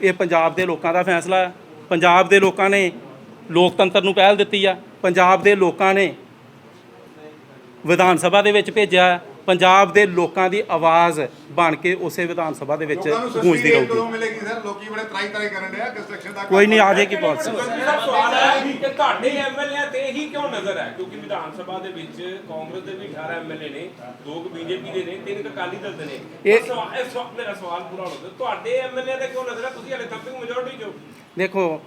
A: ਇਹ ਪੰਜਾਬ ਦੇ ਲੋਕਾਂ ਦਾ ਫੈਸਲਾ ਹੈ ਪੰਜਾਬ ਦੇ ਲੋਕਾਂ ਨੇ ਲੋਕਤੰਤਰ ਨੂੰ ਪਹਿਲ ਦਿੱਤੀ ਆ। ਪੰਜਾਬ ਦੇ ਲੋਕਾਂ ਨੇ ਵਿਧਾਨ ਸਭਾ ਦੇ ਵਿੱਚ ਭੇਜਿਆ ਪੰਜਾਬ ਦੇ ਲੋਕਾਂ ਦੀ ਆਵਾਜ਼ ਬਣ ਕੇ ਉਸੇ ਵਿਧਾਨ ਸਭਾ ਦੇ ਵਿੱਚ
C: ਲੋਕਾਂ ਨੂੰ ਸਸਤੀ
A: ਗੂੰਜਦੀ
C: ਕਦੋਂ
A: ਰਹੂਗੀ।
C: ਮਿਲੇਗੀ ਸਰ? ਲੋਕੀ ਬੜੇ ਤਰਾਈ ਤਰਾਈ ਕਰਨ ਡਿਆ ਕੰਸਟਰਕਸ਼ਨ ਦਾ
A: ਕੋਈ ਨਹੀਂ ਆ ਜਾਏਗੀ ਪਾਲਿਸੀ
G: ਮੇਰਾ ਸਵਾਲ ਹੈ ਕਿ ਤੁਹਾਡੇ ਐਮਐਲਏ ਤੇ ਹੀ ਕਿਉਂ ਨਜ਼ਰ ਹੈ? ਕਿਉਂਕਿ ਵਿਧਾਨ ਸਭਾ ਦੇ ਵਿੱਚ ਕਾਂਗਰਸ ਦੇ ਵੀ 18 ਐਮਐਲਏ ਨੇ ਦੋ ਕੁ ਬੀਜੇਪੀ ਦੇ ਨੇ ਤਿੰਨ ਕੁ ਅਕਾਲੀ ਦਲ ਦੇ ਨੇ।
A: ਇਹ-
G: ਇਹ ਸਵਾਲ ਇਹ ਸਵਾਲ ਮੇਰਾ ਸਵਾਲ ਪੂਰਾ ਹੋਣਾ ਤੁਹਾਡੇ ਐਮਐਲਏ ਤੇ ਕਿਉਂ ਨਜ਼ਰ ਹੈ? ਤੁਸੀਂ ਹਲੇ ਤੱਕ ਮੈਜੋਰਟੀ ਜੋ
A: ਦੇਖੋ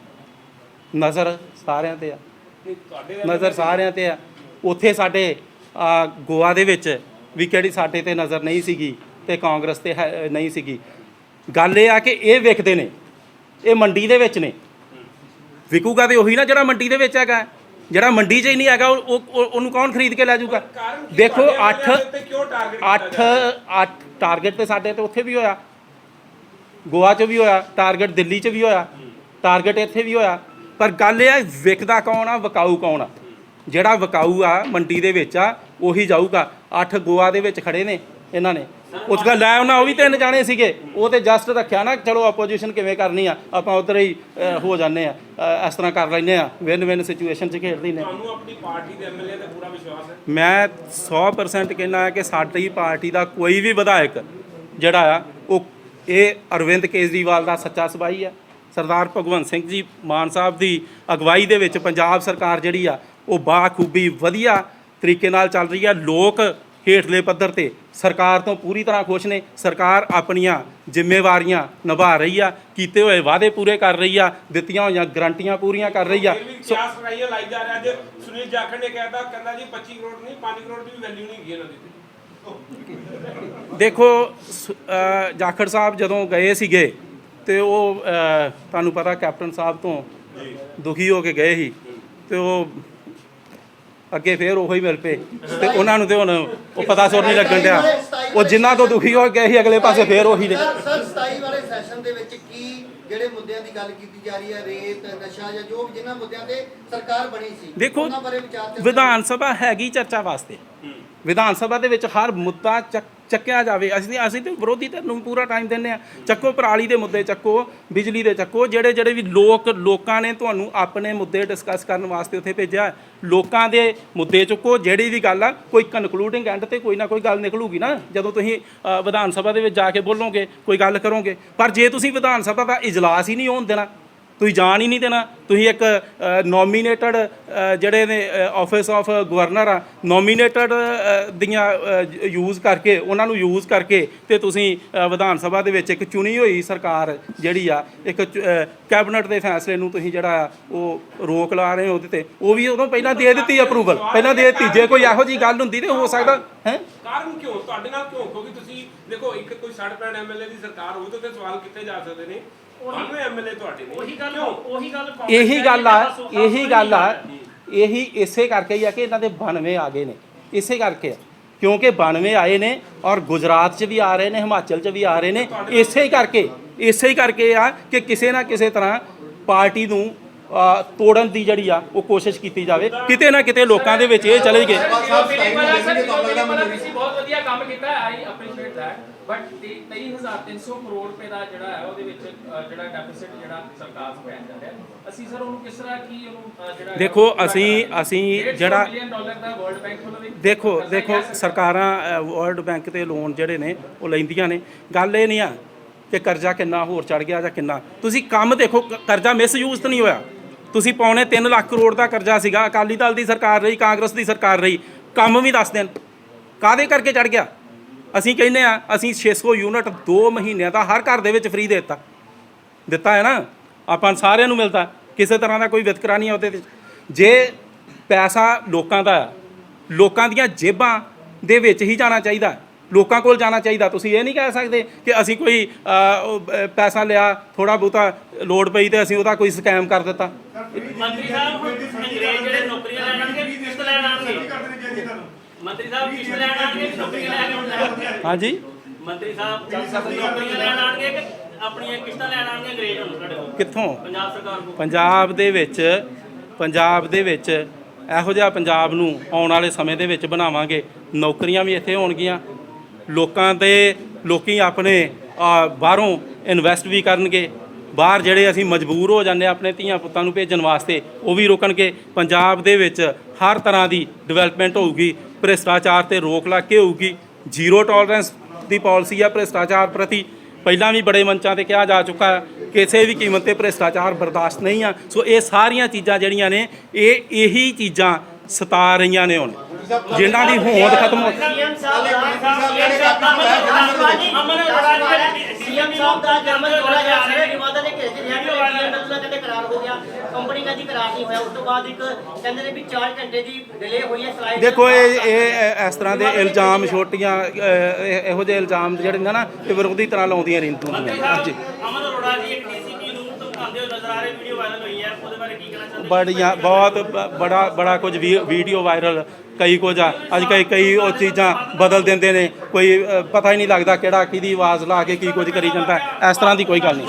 A: ਨਜ਼ਰ ਸਾਰਿਆਂ ਤੇ ਆ।
G: ਨਹੀਂ, ਤੁਹਾਡੇ
A: ਨਜ਼ਰ ਸਾਰਿਆਂ ਤੇ ਆ। ਉੱਥੇ ਸਾਡੇ ਆ, ਗੋਆ ਦੇ ਵਿੱਚ ਵੀ ਕਿਹੜੀ ਸਾਡੇ ਤੇ ਨਜ਼ਰ ਨਹੀਂ ਸੀਗੀ ਤੇ ਕਾਂਗਰਸ ਤੇ ਹੈ- ਨਹੀਂ ਸੀਗੀ। ਗੱਲ ਇਹ ਆ ਕਿ ਇਹ ਵਿਕਦੇ ਨੇ ਇਹ ਮੰਡੀ ਦੇ ਵਿੱਚ ਨੇ। ਵਿਕੂਗਾ ਤੇ ਉਹੀ ਨਾ ਜਿਹੜਾ ਮੰਡੀ ਦੇ ਵਿੱਚ ਹੈਗਾ। ਜਿਹੜਾ ਮੰਡੀ 'ਚ ਹੀ ਨਹੀਂ ਹੈਗਾ ਉਹ ਉਹ- ਉਹ- ਉਹਨੂੰ ਕੌਣ ਖਰੀਦ ਕੇ ਲੈ ਜਾਊਗਾ?
G: ਕਾਰਨ ਕੀ
A: ਦੇਖੋ
G: ਤੁਹਾਡੇ
A: 8
G: MLA ਤੇ ਕਿਉਂ ਟਾਰਗੇਟ ਕੀਤਾ
A: 8
G: ਜਾ ਰਿਹਾ
A: 8 ਟਾਰਗੇਟ ਤੇ ਸਾਡੇ ਤੇ ਉੱਥੇ ਵੀ ਹੋਇਆ। ਗੋਆ 'ਚ ਵੀ ਹੋਇਆ ਟਾਰਗੇਟ ਦਿੱਲੀ 'ਚ ਵੀ ਹੋਇਆ ਟਾਰਗੇਟ ਇੱਥੇ ਵੀ ਹੋਇਆ। ਪਰ ਗੱਲ ਇਹ ਆ ਵਿਕਦਾ ਕੌਣ ਆ ਵਿਕਾਊ ਕੌਣ ਆ? ਜਿਹੜਾ ਵਿਕਾਊ ਆ ਮੰਡੀ ਦੇ ਵਿੱਚ ਆ ਉਹੀ ਜਾਊਗਾ। 8 ਗੋਆ ਦੇ ਵਿੱਚ ਖੜੇ ਨੇ ਇਹਨਾਂ ਨੇ। ਉਸ ਗੱਲ ਲੈ ਉਹਨਾਂ ਉਹ ਵੀ ਤਿੰਨ ਜਾਣੇ ਸੀਗੇ। ਉਹ ਤੇ ਜਸਟ ਰੱਖਿਆ ਨਾ ਚਲੋ ਆਪੋਜੀਸ਼ਨ ਕਿਵੇਂ ਕਰਨੀ ਆ ਆਪਾਂ ਉਧਰ ਹੀ ਹੋ ਜਾਂਦੇ ਆ। ਇਸ ਤਰ੍ਹਾਂ ਕਰ ਲੈਂਦੇ ਆ। ਵਿਨ ਵਿਨ ਸਿਚੁਏਸ਼ਨ 'ਚ ਖੇਡਦੇ ਨੇ।
G: ਤੁਹਾਨੂੰ ਆਪਣੀ ਪਾਰਟੀ ਦੇ ਐਮਐਲਏ ਤੇ ਪੂਰਾ ਵਿਸ਼ਵਾਸ ਹੈ?
A: ਮੈਂ 100% ਕਹਿੰਦਾ ਹਾਂ ਕਿ ਸਾਡੀ ਪਾਰਟੀ ਦਾ ਕੋਈ ਵੀ ਵਿਧਾਇਕ ਜਿਹੜਾ ਆ ਉਹ ਇਹ ਅਰਵਿੰਦ ਕੇਜਰੀਵਾਲ ਦਾ ਸੱਚਾ ਸਬਾਈ ਆ। ਸਰਦਾਰ ਭਗਵੰਤ ਸਿੰਘ ਜੀ ਮਾਨ ਸਾਹਿਬ ਦੀ ਅਗਵਾਈ ਦੇ ਵਿੱਚ ਪੰਜਾਬ ਸਰਕਾਰ ਜਿਹੜੀ ਆ ਉਹ ਬਾਖੂਬੀ ਵਧੀਆ ਤਰੀਕੇ ਨਾਲ ਚੱਲ ਰਹੀ ਆ ਲੋਕ ਹੇਠਲੇ ਪੱਧਰ ਤੇ ਸਰਕਾਰ ਤੋਂ ਪੂਰੀ ਤਰ੍ਹਾਂ ਖੁਸ਼ ਨੇ। ਸਰਕਾਰ ਆਪਣੀਆਂ ਜ਼ਿੰਮੇਵਾਰੀਆਂ ਨਿਭਾ ਰਹੀ ਆ। ਕੀਤੇ ਹੋਏ ਵਾਅਦੇ ਪੂਰੇ ਕਰ ਰਹੀ ਆ। ਦਿੱਤੀਆਂ ਹੋਈਆਂ ਗਰੰਟੀਆਂ ਪੂਰੀਆਂ ਕਰ ਰਹੀ ਆ।
G: ਫਿਰ ਵੀ ਕਿਆਸ ਲਗਾਈਆਂ ਲਾਈ ਜਾ ਰਿਹਾ ਅੱਜ। ਸੁਨੀਲ ਜਾਖੜ ਨੇ ਕਹਿਤਾ ਕਹਿੰਦਾ ਜੀ 25 ਕਰੋੜ ਨਹੀਂ 5 ਕਰੋੜ ਦੀ ਵੀ ਵੈਲਿਊ ਨਹੀਂ ਹੈਗੀ ਇਹਨਾਂ ਦੀ।
A: ਦੇਖੋ ਜਾਖੜ ਸਾਹਿਬ ਜਦੋਂ ਗਏ ਸੀਗੇ ਤੇ ਉਹ ਤੁਹਾਨੂੰ ਪਤਾ ਕੈਪਟਨ ਸਾਹਿਬ ਤੋਂ ਦੁਖੀ ਹੋ ਕੇ ਗਏ ਸੀ। ਤੇ ਉਹ ਅੱਗੇ ਫੇਰ ਉਹੀ ਮਿਲ ਪਏ। ਤੇ ਉਹਨਾਂ ਨੂੰ ਤੇ ਹੁਣ ਉਹ ਪਤਾ ਸੁਰ ਨਹੀਂ ਲੱਗਣ ਡਿਆ। ਉਹ ਜਿਨ੍ਹਾਂ ਤੋਂ ਦੁਖੀ ਹੋ ਗਏ ਸੀ ਅਗਲੇ ਪਾਸੇ ਫੇਰ ਉਹੀ ਨੇ।
D: ਸਰ ਸਰ 27 ਵਾਲੇ ਸੈਸ਼ਨ ਦੇ ਵਿੱਚ ਕੀ ਜਿਹੜੇ ਮੁੱਦਿਆਂ ਦੀ ਗੱਲ ਕੀਤੀ ਜਾ ਰਹੀ ਹੈ? ਰੇਤ ਨਸ਼ਾ ਜਾਂ ਜੋ ਵੀ ਜਿਨ੍ਹਾਂ ਮੁੱਦਿਆਂ ਤੇ ਸਰਕਾਰ ਬਣੀ ਸੀ
A: ਦੇਖੋ
D: ਉਹਨਾਂ ਬਾਰੇ ਵਿਚਾਰ ਚਰਚਾ
A: ਵਿਧਾਨ ਸਭਾ ਹੈਗੀ ਚਰਚਾ ਵਾਸਤੇ। ਵਿਧਾਨ ਸਭਾ ਦੇ ਵਿੱਚ ਹਰ ਮੁੱਦਾ ਚੱਕਿਆ ਜਾਵੇ। ਅਸੀਂ ਅਸੀਂ ਤੇ ਵਿਰੋਧੀ ਧਿਰ ਨੂੰ ਪੂਰਾ ਟਾਈਮ ਦਿੰਨੇ ਆ ਚੱਕੋ ਪਰਾਲੀ ਦੇ ਮੁੱਦੇ, ਚੱਕੋ ਬਿਜਲੀ ਦੇ, ਚੱਕੋ ਜਿਹੜੇ ਜਿਹੜੇ ਵੀ ਲੋਕ, ਲੋਕਾਂ ਨੇ ਤੁਹਾਨੂੰ ਆਪਣੇ ਮੁੱਦੇ ਡਿਸਕਸ ਕਰਨ ਵਾਸਤੇ ਉੱਥੇ ਭੇਜਿਆ ਲੋਕਾਂ ਦੇ ਮੁੱਦੇ ਚੁੱਕੋ, ਜਿਹੜੀ ਵੀ ਗੱਲ ਆ, ਕੋਈ ਕਨਕਲੂਡਿੰਗ ਐਂਡ ਤੇ ਕੋਈ ਨਾ ਕੋਈ ਗੱਲ ਨਿਕਲੂਗੀ ਨਾ। ਜਦੋਂ ਤੁਸੀਂ ਵਿਧਾਨ ਸਭਾ ਦੇ ਵਿੱਚ ਜਾ ਕੇ ਬੋਲੋਗੇ, ਕੋਈ ਗੱਲ ਕਰੋਗੇ। ਪਰ ਜੇ ਤੁਸੀਂ ਵਿਧਾਨ ਸਭਾ ਦਾ ਇਜਲਾਸ ਹੀ ਨਹੀਂ ਹੋਣ ਦੇਣਾ ਤੁਸੀਂ ਜਾਣ ਹੀ ਨਹੀਂ ਦੇਣਾ। ਤੁਸੀਂ ਇੱਕ ਨੋਮੀਨੇਟਡ ਜਿਹੜੇ ਨੇ ਆਫਿਸ ਆਫ ਗਵਰਨਰ ਆ ਨੋਮੀਨੇਟਡ ਦੀਆਂ ਯੂਜ਼ ਕਰਕੇ, ਉਹਨਾਂ ਨੂੰ ਯੂਜ਼ ਕਰਕੇ ਤੇ ਤੁਸੀਂ ਵਿਧਾਨ ਸਭਾ ਦੇ ਵਿੱਚ ਇੱਕ ਚੁਣੀ ਹੋਈ ਸਰਕਾਰ ਜਿਹੜੀ ਆ, ਇੱਕ ਕੈਬਨਿਟ ਦੇ ਫੈਸਲੇ ਨੂੰ ਤੁਸੀਂ ਜਿਹੜਾ ਆ ਉਹ ਰੋਕ ਲਾ ਰਹੇ ਹੋ ਉਹਦੇ ਤੇ। ਉਹ ਵੀ ਉਦੋਂ ਪਹਿਲਾਂ ਦੇ ਦਿੱਤੀ ਅਪਰੂਵਲ ਪਹਿਲਾਂ ਦੇ ਦਿੱਤੀ। ਜੇ ਕੋਈ ਇਹੋ ਜੀ ਗੱਲ ਹੁੰਦੀ ਤੇ ਹੋ ਸਕਦਾ, ਹੈ?
G: ਕਾਰਨ ਕਿਉਂ? ਤੁਹਾਡੇ ਨਾਲ ਕਿਉਂ? ਕਿਉਂਕਿ ਤੁਸੀਂ, ਦੇਖੋ, ਇੱਕ ਕੋਈ 60 ਐਮਐਲਏ ਦੀ ਸਰਕਾਰ ਹੋਵੇ ਤਾਂ ਸਵਾਲ ਕੀਤੇ ਜਾ ਸਕਦੇ ਨੇ? 92 ਐਮਐਲਏ ਤੁਹਾਡੇ ਨੇ
B: ਉਹੀ ਗੱਲ
G: ਕਿਉਂ?
B: ਉਹੀ ਗੱਲ ਕਾਂਗਰਸ
A: ਇਹੀ ਗੱਲ ਆ ਇਹੀ ਗੱਲ ਆ ਇਹੀ ਇਸੇ ਕਰਕੇ ਹੀ ਆ ਕਿ ਇਹਨਾਂ ਦੇ 92 ਆ ਗਏ ਨੇ। ਇਸੇ ਕਰਕੇ ਆ। ਕਿਉਂਕਿ 92 ਆਏ ਨੇ ਔਰ ਗੁਜਰਾਤ 'ਚ ਵੀ ਆ ਰਹੇ ਨੇ ਹਿਮਾਚਲ 'ਚ ਵੀ ਆ ਰਹੇ ਨੇ। ਇਸੇ ਹੀ ਕਰਕੇ ਇਸੇ ਹੀ ਕਰਕੇ ਆ ਕਿ ਕਿਸੇ ਨਾ ਕਿਸੇ ਤਰ੍ਹਾਂ ਪਾਰਟੀ ਨੂੰ ਅ, ਤੋੜਨ ਦੀ ਜਿਹੜੀ ਆ ਉਹ ਕੋਸ਼ਿਸ਼ ਕੀਤੀ ਜਾਵੇ। ਕਿਤੇ ਨਾ ਕਿਤੇ ਲੋਕਾਂ ਦੇ ਵਿੱਚ ਇਹ ਚਲੇ ਗਏ।
E: ਤੁਸੀਂ ਬਹੁਤ ਵਧੀਆ ਕੰਮ ਕੀਤਾ। I appreciate that but 23300 crore ਰੁਪਏ ਦਾ ਜਿਹੜਾ ਹੈ ਉਹਦੇ ਵਿੱਚ ਜਿਹੜਾ ਡੈਫਿਸਿਟ ਜਿਹੜਾ ਸਰਕਾਰ ਨੂੰ ਪੈਣ ਜਾ ਰਿਹਾ ਅਸੀਂ ਸਰ ਉਹਨੂੰ ਕਿਸ ਤਰ੍ਹਾਂ ਕੀ ਉਹਨੂੰ ਜਿਹੜਾ
A: ਦੇਖੋ, ਅਸੀਂ- ਅਸੀਂ ਜਿਹੜਾ-
E: ਮਿਲੀਅਨ ਡਾਲਰ ਦਾ ਵਰਲਡ ਬੈਂਕ ਵੱਲੋਂ ਵੀ
A: ਦੇਖੋ ਦੇਖੋ
E: ਸਰਕਾਰ
A: ਵਰਲਡ ਬੈਂਕ ਤੇ ਲੋਨ ਜਿਹੜੇ ਨੇ ਉਹ ਲੈਂਦੀਆਂ ਨੇ। ਗੱਲ ਇਹ ਨਹੀਂ ਆ ਕਿ ਕਰਜ਼ਾ ਕਿੰਨਾ ਹੋਰ ਚੜ ਗਿਆ ਜਾਂ ਕਿੰਨਾ। ਤੁਸੀਂ ਕੰਮ ਦੇਖੋ ਕਰਜ਼ਾ ਮਿਸਯੂਜ਼ ਤਾਂ ਨਹੀਂ ਹੋਇਆ। ਤੁਸੀਂ ਪੌਣੇ 3 ਲੱਖ ਕਰੋੜ ਦਾ ਕਰਜ਼ਾ ਸੀਗਾ ਅਕਾਲੀ ਦਲ ਦੀ ਸਰਕਾਰ ਰਹੀ ਕਾਂਗਰਸ ਦੀ ਸਰਕਾਰ ਰਹੀ। ਕੰਮ ਵੀ ਦੱਸ ਦੇਣ। ਕਾਦੇ ਕਰਕੇ ਚੜ ਗਿਆ? ਅਸੀਂ ਕਹਿੰਦੇ ਆ ਅਸੀਂ 600 ਯੂਨਿਟ 2 ਮਹੀਨਿਆਂ ਦਾ ਹਰ ਘਰ ਦੇ ਵਿੱਚ ਫ੍ਰੀ ਦੇ ਦਿੱਤਾ। ਦਿੱਤਾ ਹੈ ਨਾ? ਆਪਾਂ ਸਾਰਿਆਂ ਨੂੰ ਮਿਲਦਾ। ਕਿਸੇ ਤਰ੍ਹਾਂ ਦਾ ਕੋਈ ਵਿਤਕਰਾ ਨਹੀਂ ਆ ਉਹਦੇ ਤੇ ਜੇ ਪੈਸਾ ਲੋਕਾਂ ਦਾ ਲੋਕਾਂ ਦੀਆਂ ਜੇਬਾਂ ਦੇ ਵਿੱਚ ਹੀ ਜਾਣਾ ਚਾਹੀਦਾ ਲੋਕਾਂ ਕੋਲ ਜਾਣਾ ਚਾਹੀਦਾ। ਤੁਸੀਂ ਇਹ ਨਹੀਂ ਕਹਿ ਸਕਦੇ ਕਿ ਅਸੀਂ ਕੋਈ ਪੈਸਾ ਲਿਆ ਥੋੜਾ ਬਹੁਤਾ ਲੋੜ ਪਈ ਤੇ ਅਸੀਂ ਉਹਦਾ ਕੋਈ ਸਕੈਮ ਕਰ ਦਿੱਤਾ।
F: ਮੰਤਰੀ ਸਾਹਿਬ ਹੁਣ ਜਿਹੜੇ ਨੌਕਰੀਆਂ ਲੈਣ ਕਿਸ਼ਤ ਲੈਣ ਮੰਤਰੀ ਸਾਹਿਬ ਕਿਸ਼ਤ ਲੈਣ ਆਣਗੇ ਕਿ ਨੌਕਰੀਆਂ ਲੈ ਕੇ ਆਉਣਗੇ
A: ਹਾਂਜੀ।
F: ਮੰਤਰੀ ਸਾਹਿਬ ਨੌਕਰੀਆਂ ਲੈਣ ਆਣਗੇ ਕਿ ਆਪਣੀਆਂ ਕਿਸ਼ਤਾਂ ਲੈਣ ਆਣਗੇ ਅੰਗਰੇਜ਼ ਹੁਣ ਤੁਹਾਡੇ ਕੋਲ?
A: ਕਿੱਥੋਂ?
F: ਪੰਜਾਬ ਸਰਕਾਰ ਕੋਲ।
A: ਪੰਜਾਬ ਦੇ ਵਿੱਚ ਪੰਜਾਬ ਦੇ ਵਿੱਚ ਇਹੋ ਜਿਹਾ ਪੰਜਾਬ ਨੂੰ ਆਉਣ ਵਾਲੇ ਸਮੇਂ ਦੇ ਵਿੱਚ ਬਣਾਵਾਂਗੇ। ਨੌਕਰੀਆਂ ਵੀ ਇੱਥੇ ਹੋਣਗੀਆਂ। ਲੋਕਾਂ ਦੇ ਲੋਕੀ ਆਪਣੇ ਬਾਹਰੋਂ ਇਨਵੈਸਟ ਵੀ ਕਰਨਗੇ। ਬਾਹਰ ਜਿਹੜੇ ਅਸੀਂ ਮਜਬੂਰ ਹੋ ਜਾਂਦੇ ਹਾਂ ਆਪਣੇ ਧੀਆਂ ਪੁੱਤਾਂ ਨੂੰ ਭੇਜਣ ਵਾਸਤੇ, ਉਹ ਵੀ ਰੋਕਣਗੇ। ਪੰਜਾਬ ਦੇ ਵਿੱਚ ਹਰ ਤਰ੍ਹਾਂ ਦੀ ਡਿਵੈਲਪਮੈਂਟ ਹੋਊਗੀ, ਭ੍ਰਿਸ਼ਟਾਚਾਰ ਤੇ ਰੋਕ ਲਾ ਕੇ ਹੋਊਗੀ। ਜ਼ੀਰੋ ਟੋਲਰੈਂਸ ਦੀ ਪਾਲਿਸੀ ਆ ਭ੍ਰਿਸ਼ਟਾਚਾਰ ਪ੍ਰਤੀ। ਪਹਿਲਾਂ ਵੀ ਬੜੇ ਮੰਚਾਂ ਤੇ ਕਿਹਾ ਜਾ ਚੁੱਕਾ ਹੈ, ਕਿਸੇ ਵੀ ਕੀਮਤ ਤੇ ਭ੍ਰਿਸ਼ਟਾਚਾਰ ਬਰਦਾਸ਼ਤ ਨਹੀਂ ਆ। ਸੋ ਇਹ ਸਾਰੀਆਂ ਚੀਜ਼ਾਂ ਜਿਹੜੀਆਂ ਨੇ, ਇਹ ਇਹੀ ਚੀਜ਼ਾਂ ਸਤਾ ਰਹੀਆਂ ਨੇ ਹੁਣ। ਜਿਨ੍ਹਾਂ ਦੀ ਹੋਂਦ ਖਤਮ ਹੋ
F: ਸੀਐਮ ਸਾਹਿਬ ਅਮਨ ਅਰੋੜਾ ਜੀ ਸੀਐਮ ਸਾਹਿਬ ਦਾ ਜਰਮਨ 2000 ਦੇ ਵਿਵਾਦਾਂ ਦੇ ਘੇਰੇ 'ਚ ਰਿਹਾ। ਕਿ BMW ਦਾ ਕਹਿੰਦੇ ਕਰਾਰ ਹੋ ਗਿਆ ਕੰਪਨੀ ਦਾ ਜੀ ਕਰਾਰ ਨਹੀਂ ਹੋਇਆ। ਉਸ ਤੋਂ ਬਾਅਦ ਇੱਕ ਕਹਿੰਦੇ ਨੇ ਵੀ 4 ਘੰਟੇ ਦੀ ਡਿਲੇ ਹੋਈ ਹੈ ਫਲਾਈਟ
A: ਦੇਖੋ ਇਹ ਇਹ ਇਸ ਤਰ੍ਹਾਂ ਦੇ ਇਲਜ਼ਾਮ ਛੋਟੀਆਂ ਇਹ- ਜਿਹੇ ਇਲਜ਼ਾਮ ਜਿਹੜੇ ਨੇ ਨਾ ਇਹ ਵਿਰੋਧੀ ਤਰ੍ਹਾਂ ਲਾਉਂਦੀਆਂ ਰਹਿੰਦੀਆਂ ਹਾਂਜੀ।
F: ਅਮਨ ਅਰੋੜਾ ਜੀ ਇੱਕ ਡੀਸੀਪੀ ਨੂੰ ਧਮਕਾਉਂਦੇ ਹੋਏ ਨਜ਼ਰ ਆ ਰਹੇ ਵੀਡੀਓ ਵਾਇਰਲ ਹੋਈ ਹੈ ਉਹਦੇ ਬਾਰੇ ਕੀ ਕਹਿਣਾ ਚਾਹੁੰਦੇ
A: ਬੜੀਆਂ ਬਹੁਤ ਬ- ਬੜਾ ਬੜਾ ਕੁਝ ਵੀ- ਵੀਡੀਓ ਵਾਇਰਲ ਕਈ ਕੁਝ ਆ। ਅੱਜ ਕਈ ਕਈ ਉਹ ਚੀਜ਼ਾਂ ਬਦਲ ਦਿੰਦੇ ਨੇ। ਕੋਈ ਅ, ਪਤਾ ਹੀ ਨਹੀਂ ਲੱਗਦਾ ਕਿਹੜਾ ਕਿਹਦੀ ਆਵਾਜ਼ ਲਾ ਕੇ ਕੀ ਕੁਝ ਕਰੀ ਜਾਂਦਾ। ਹੈ। ਇਸ ਤਰ੍ਹਾਂ ਦੀ ਕੋਈ ਗੱਲ ਨਹੀਂ।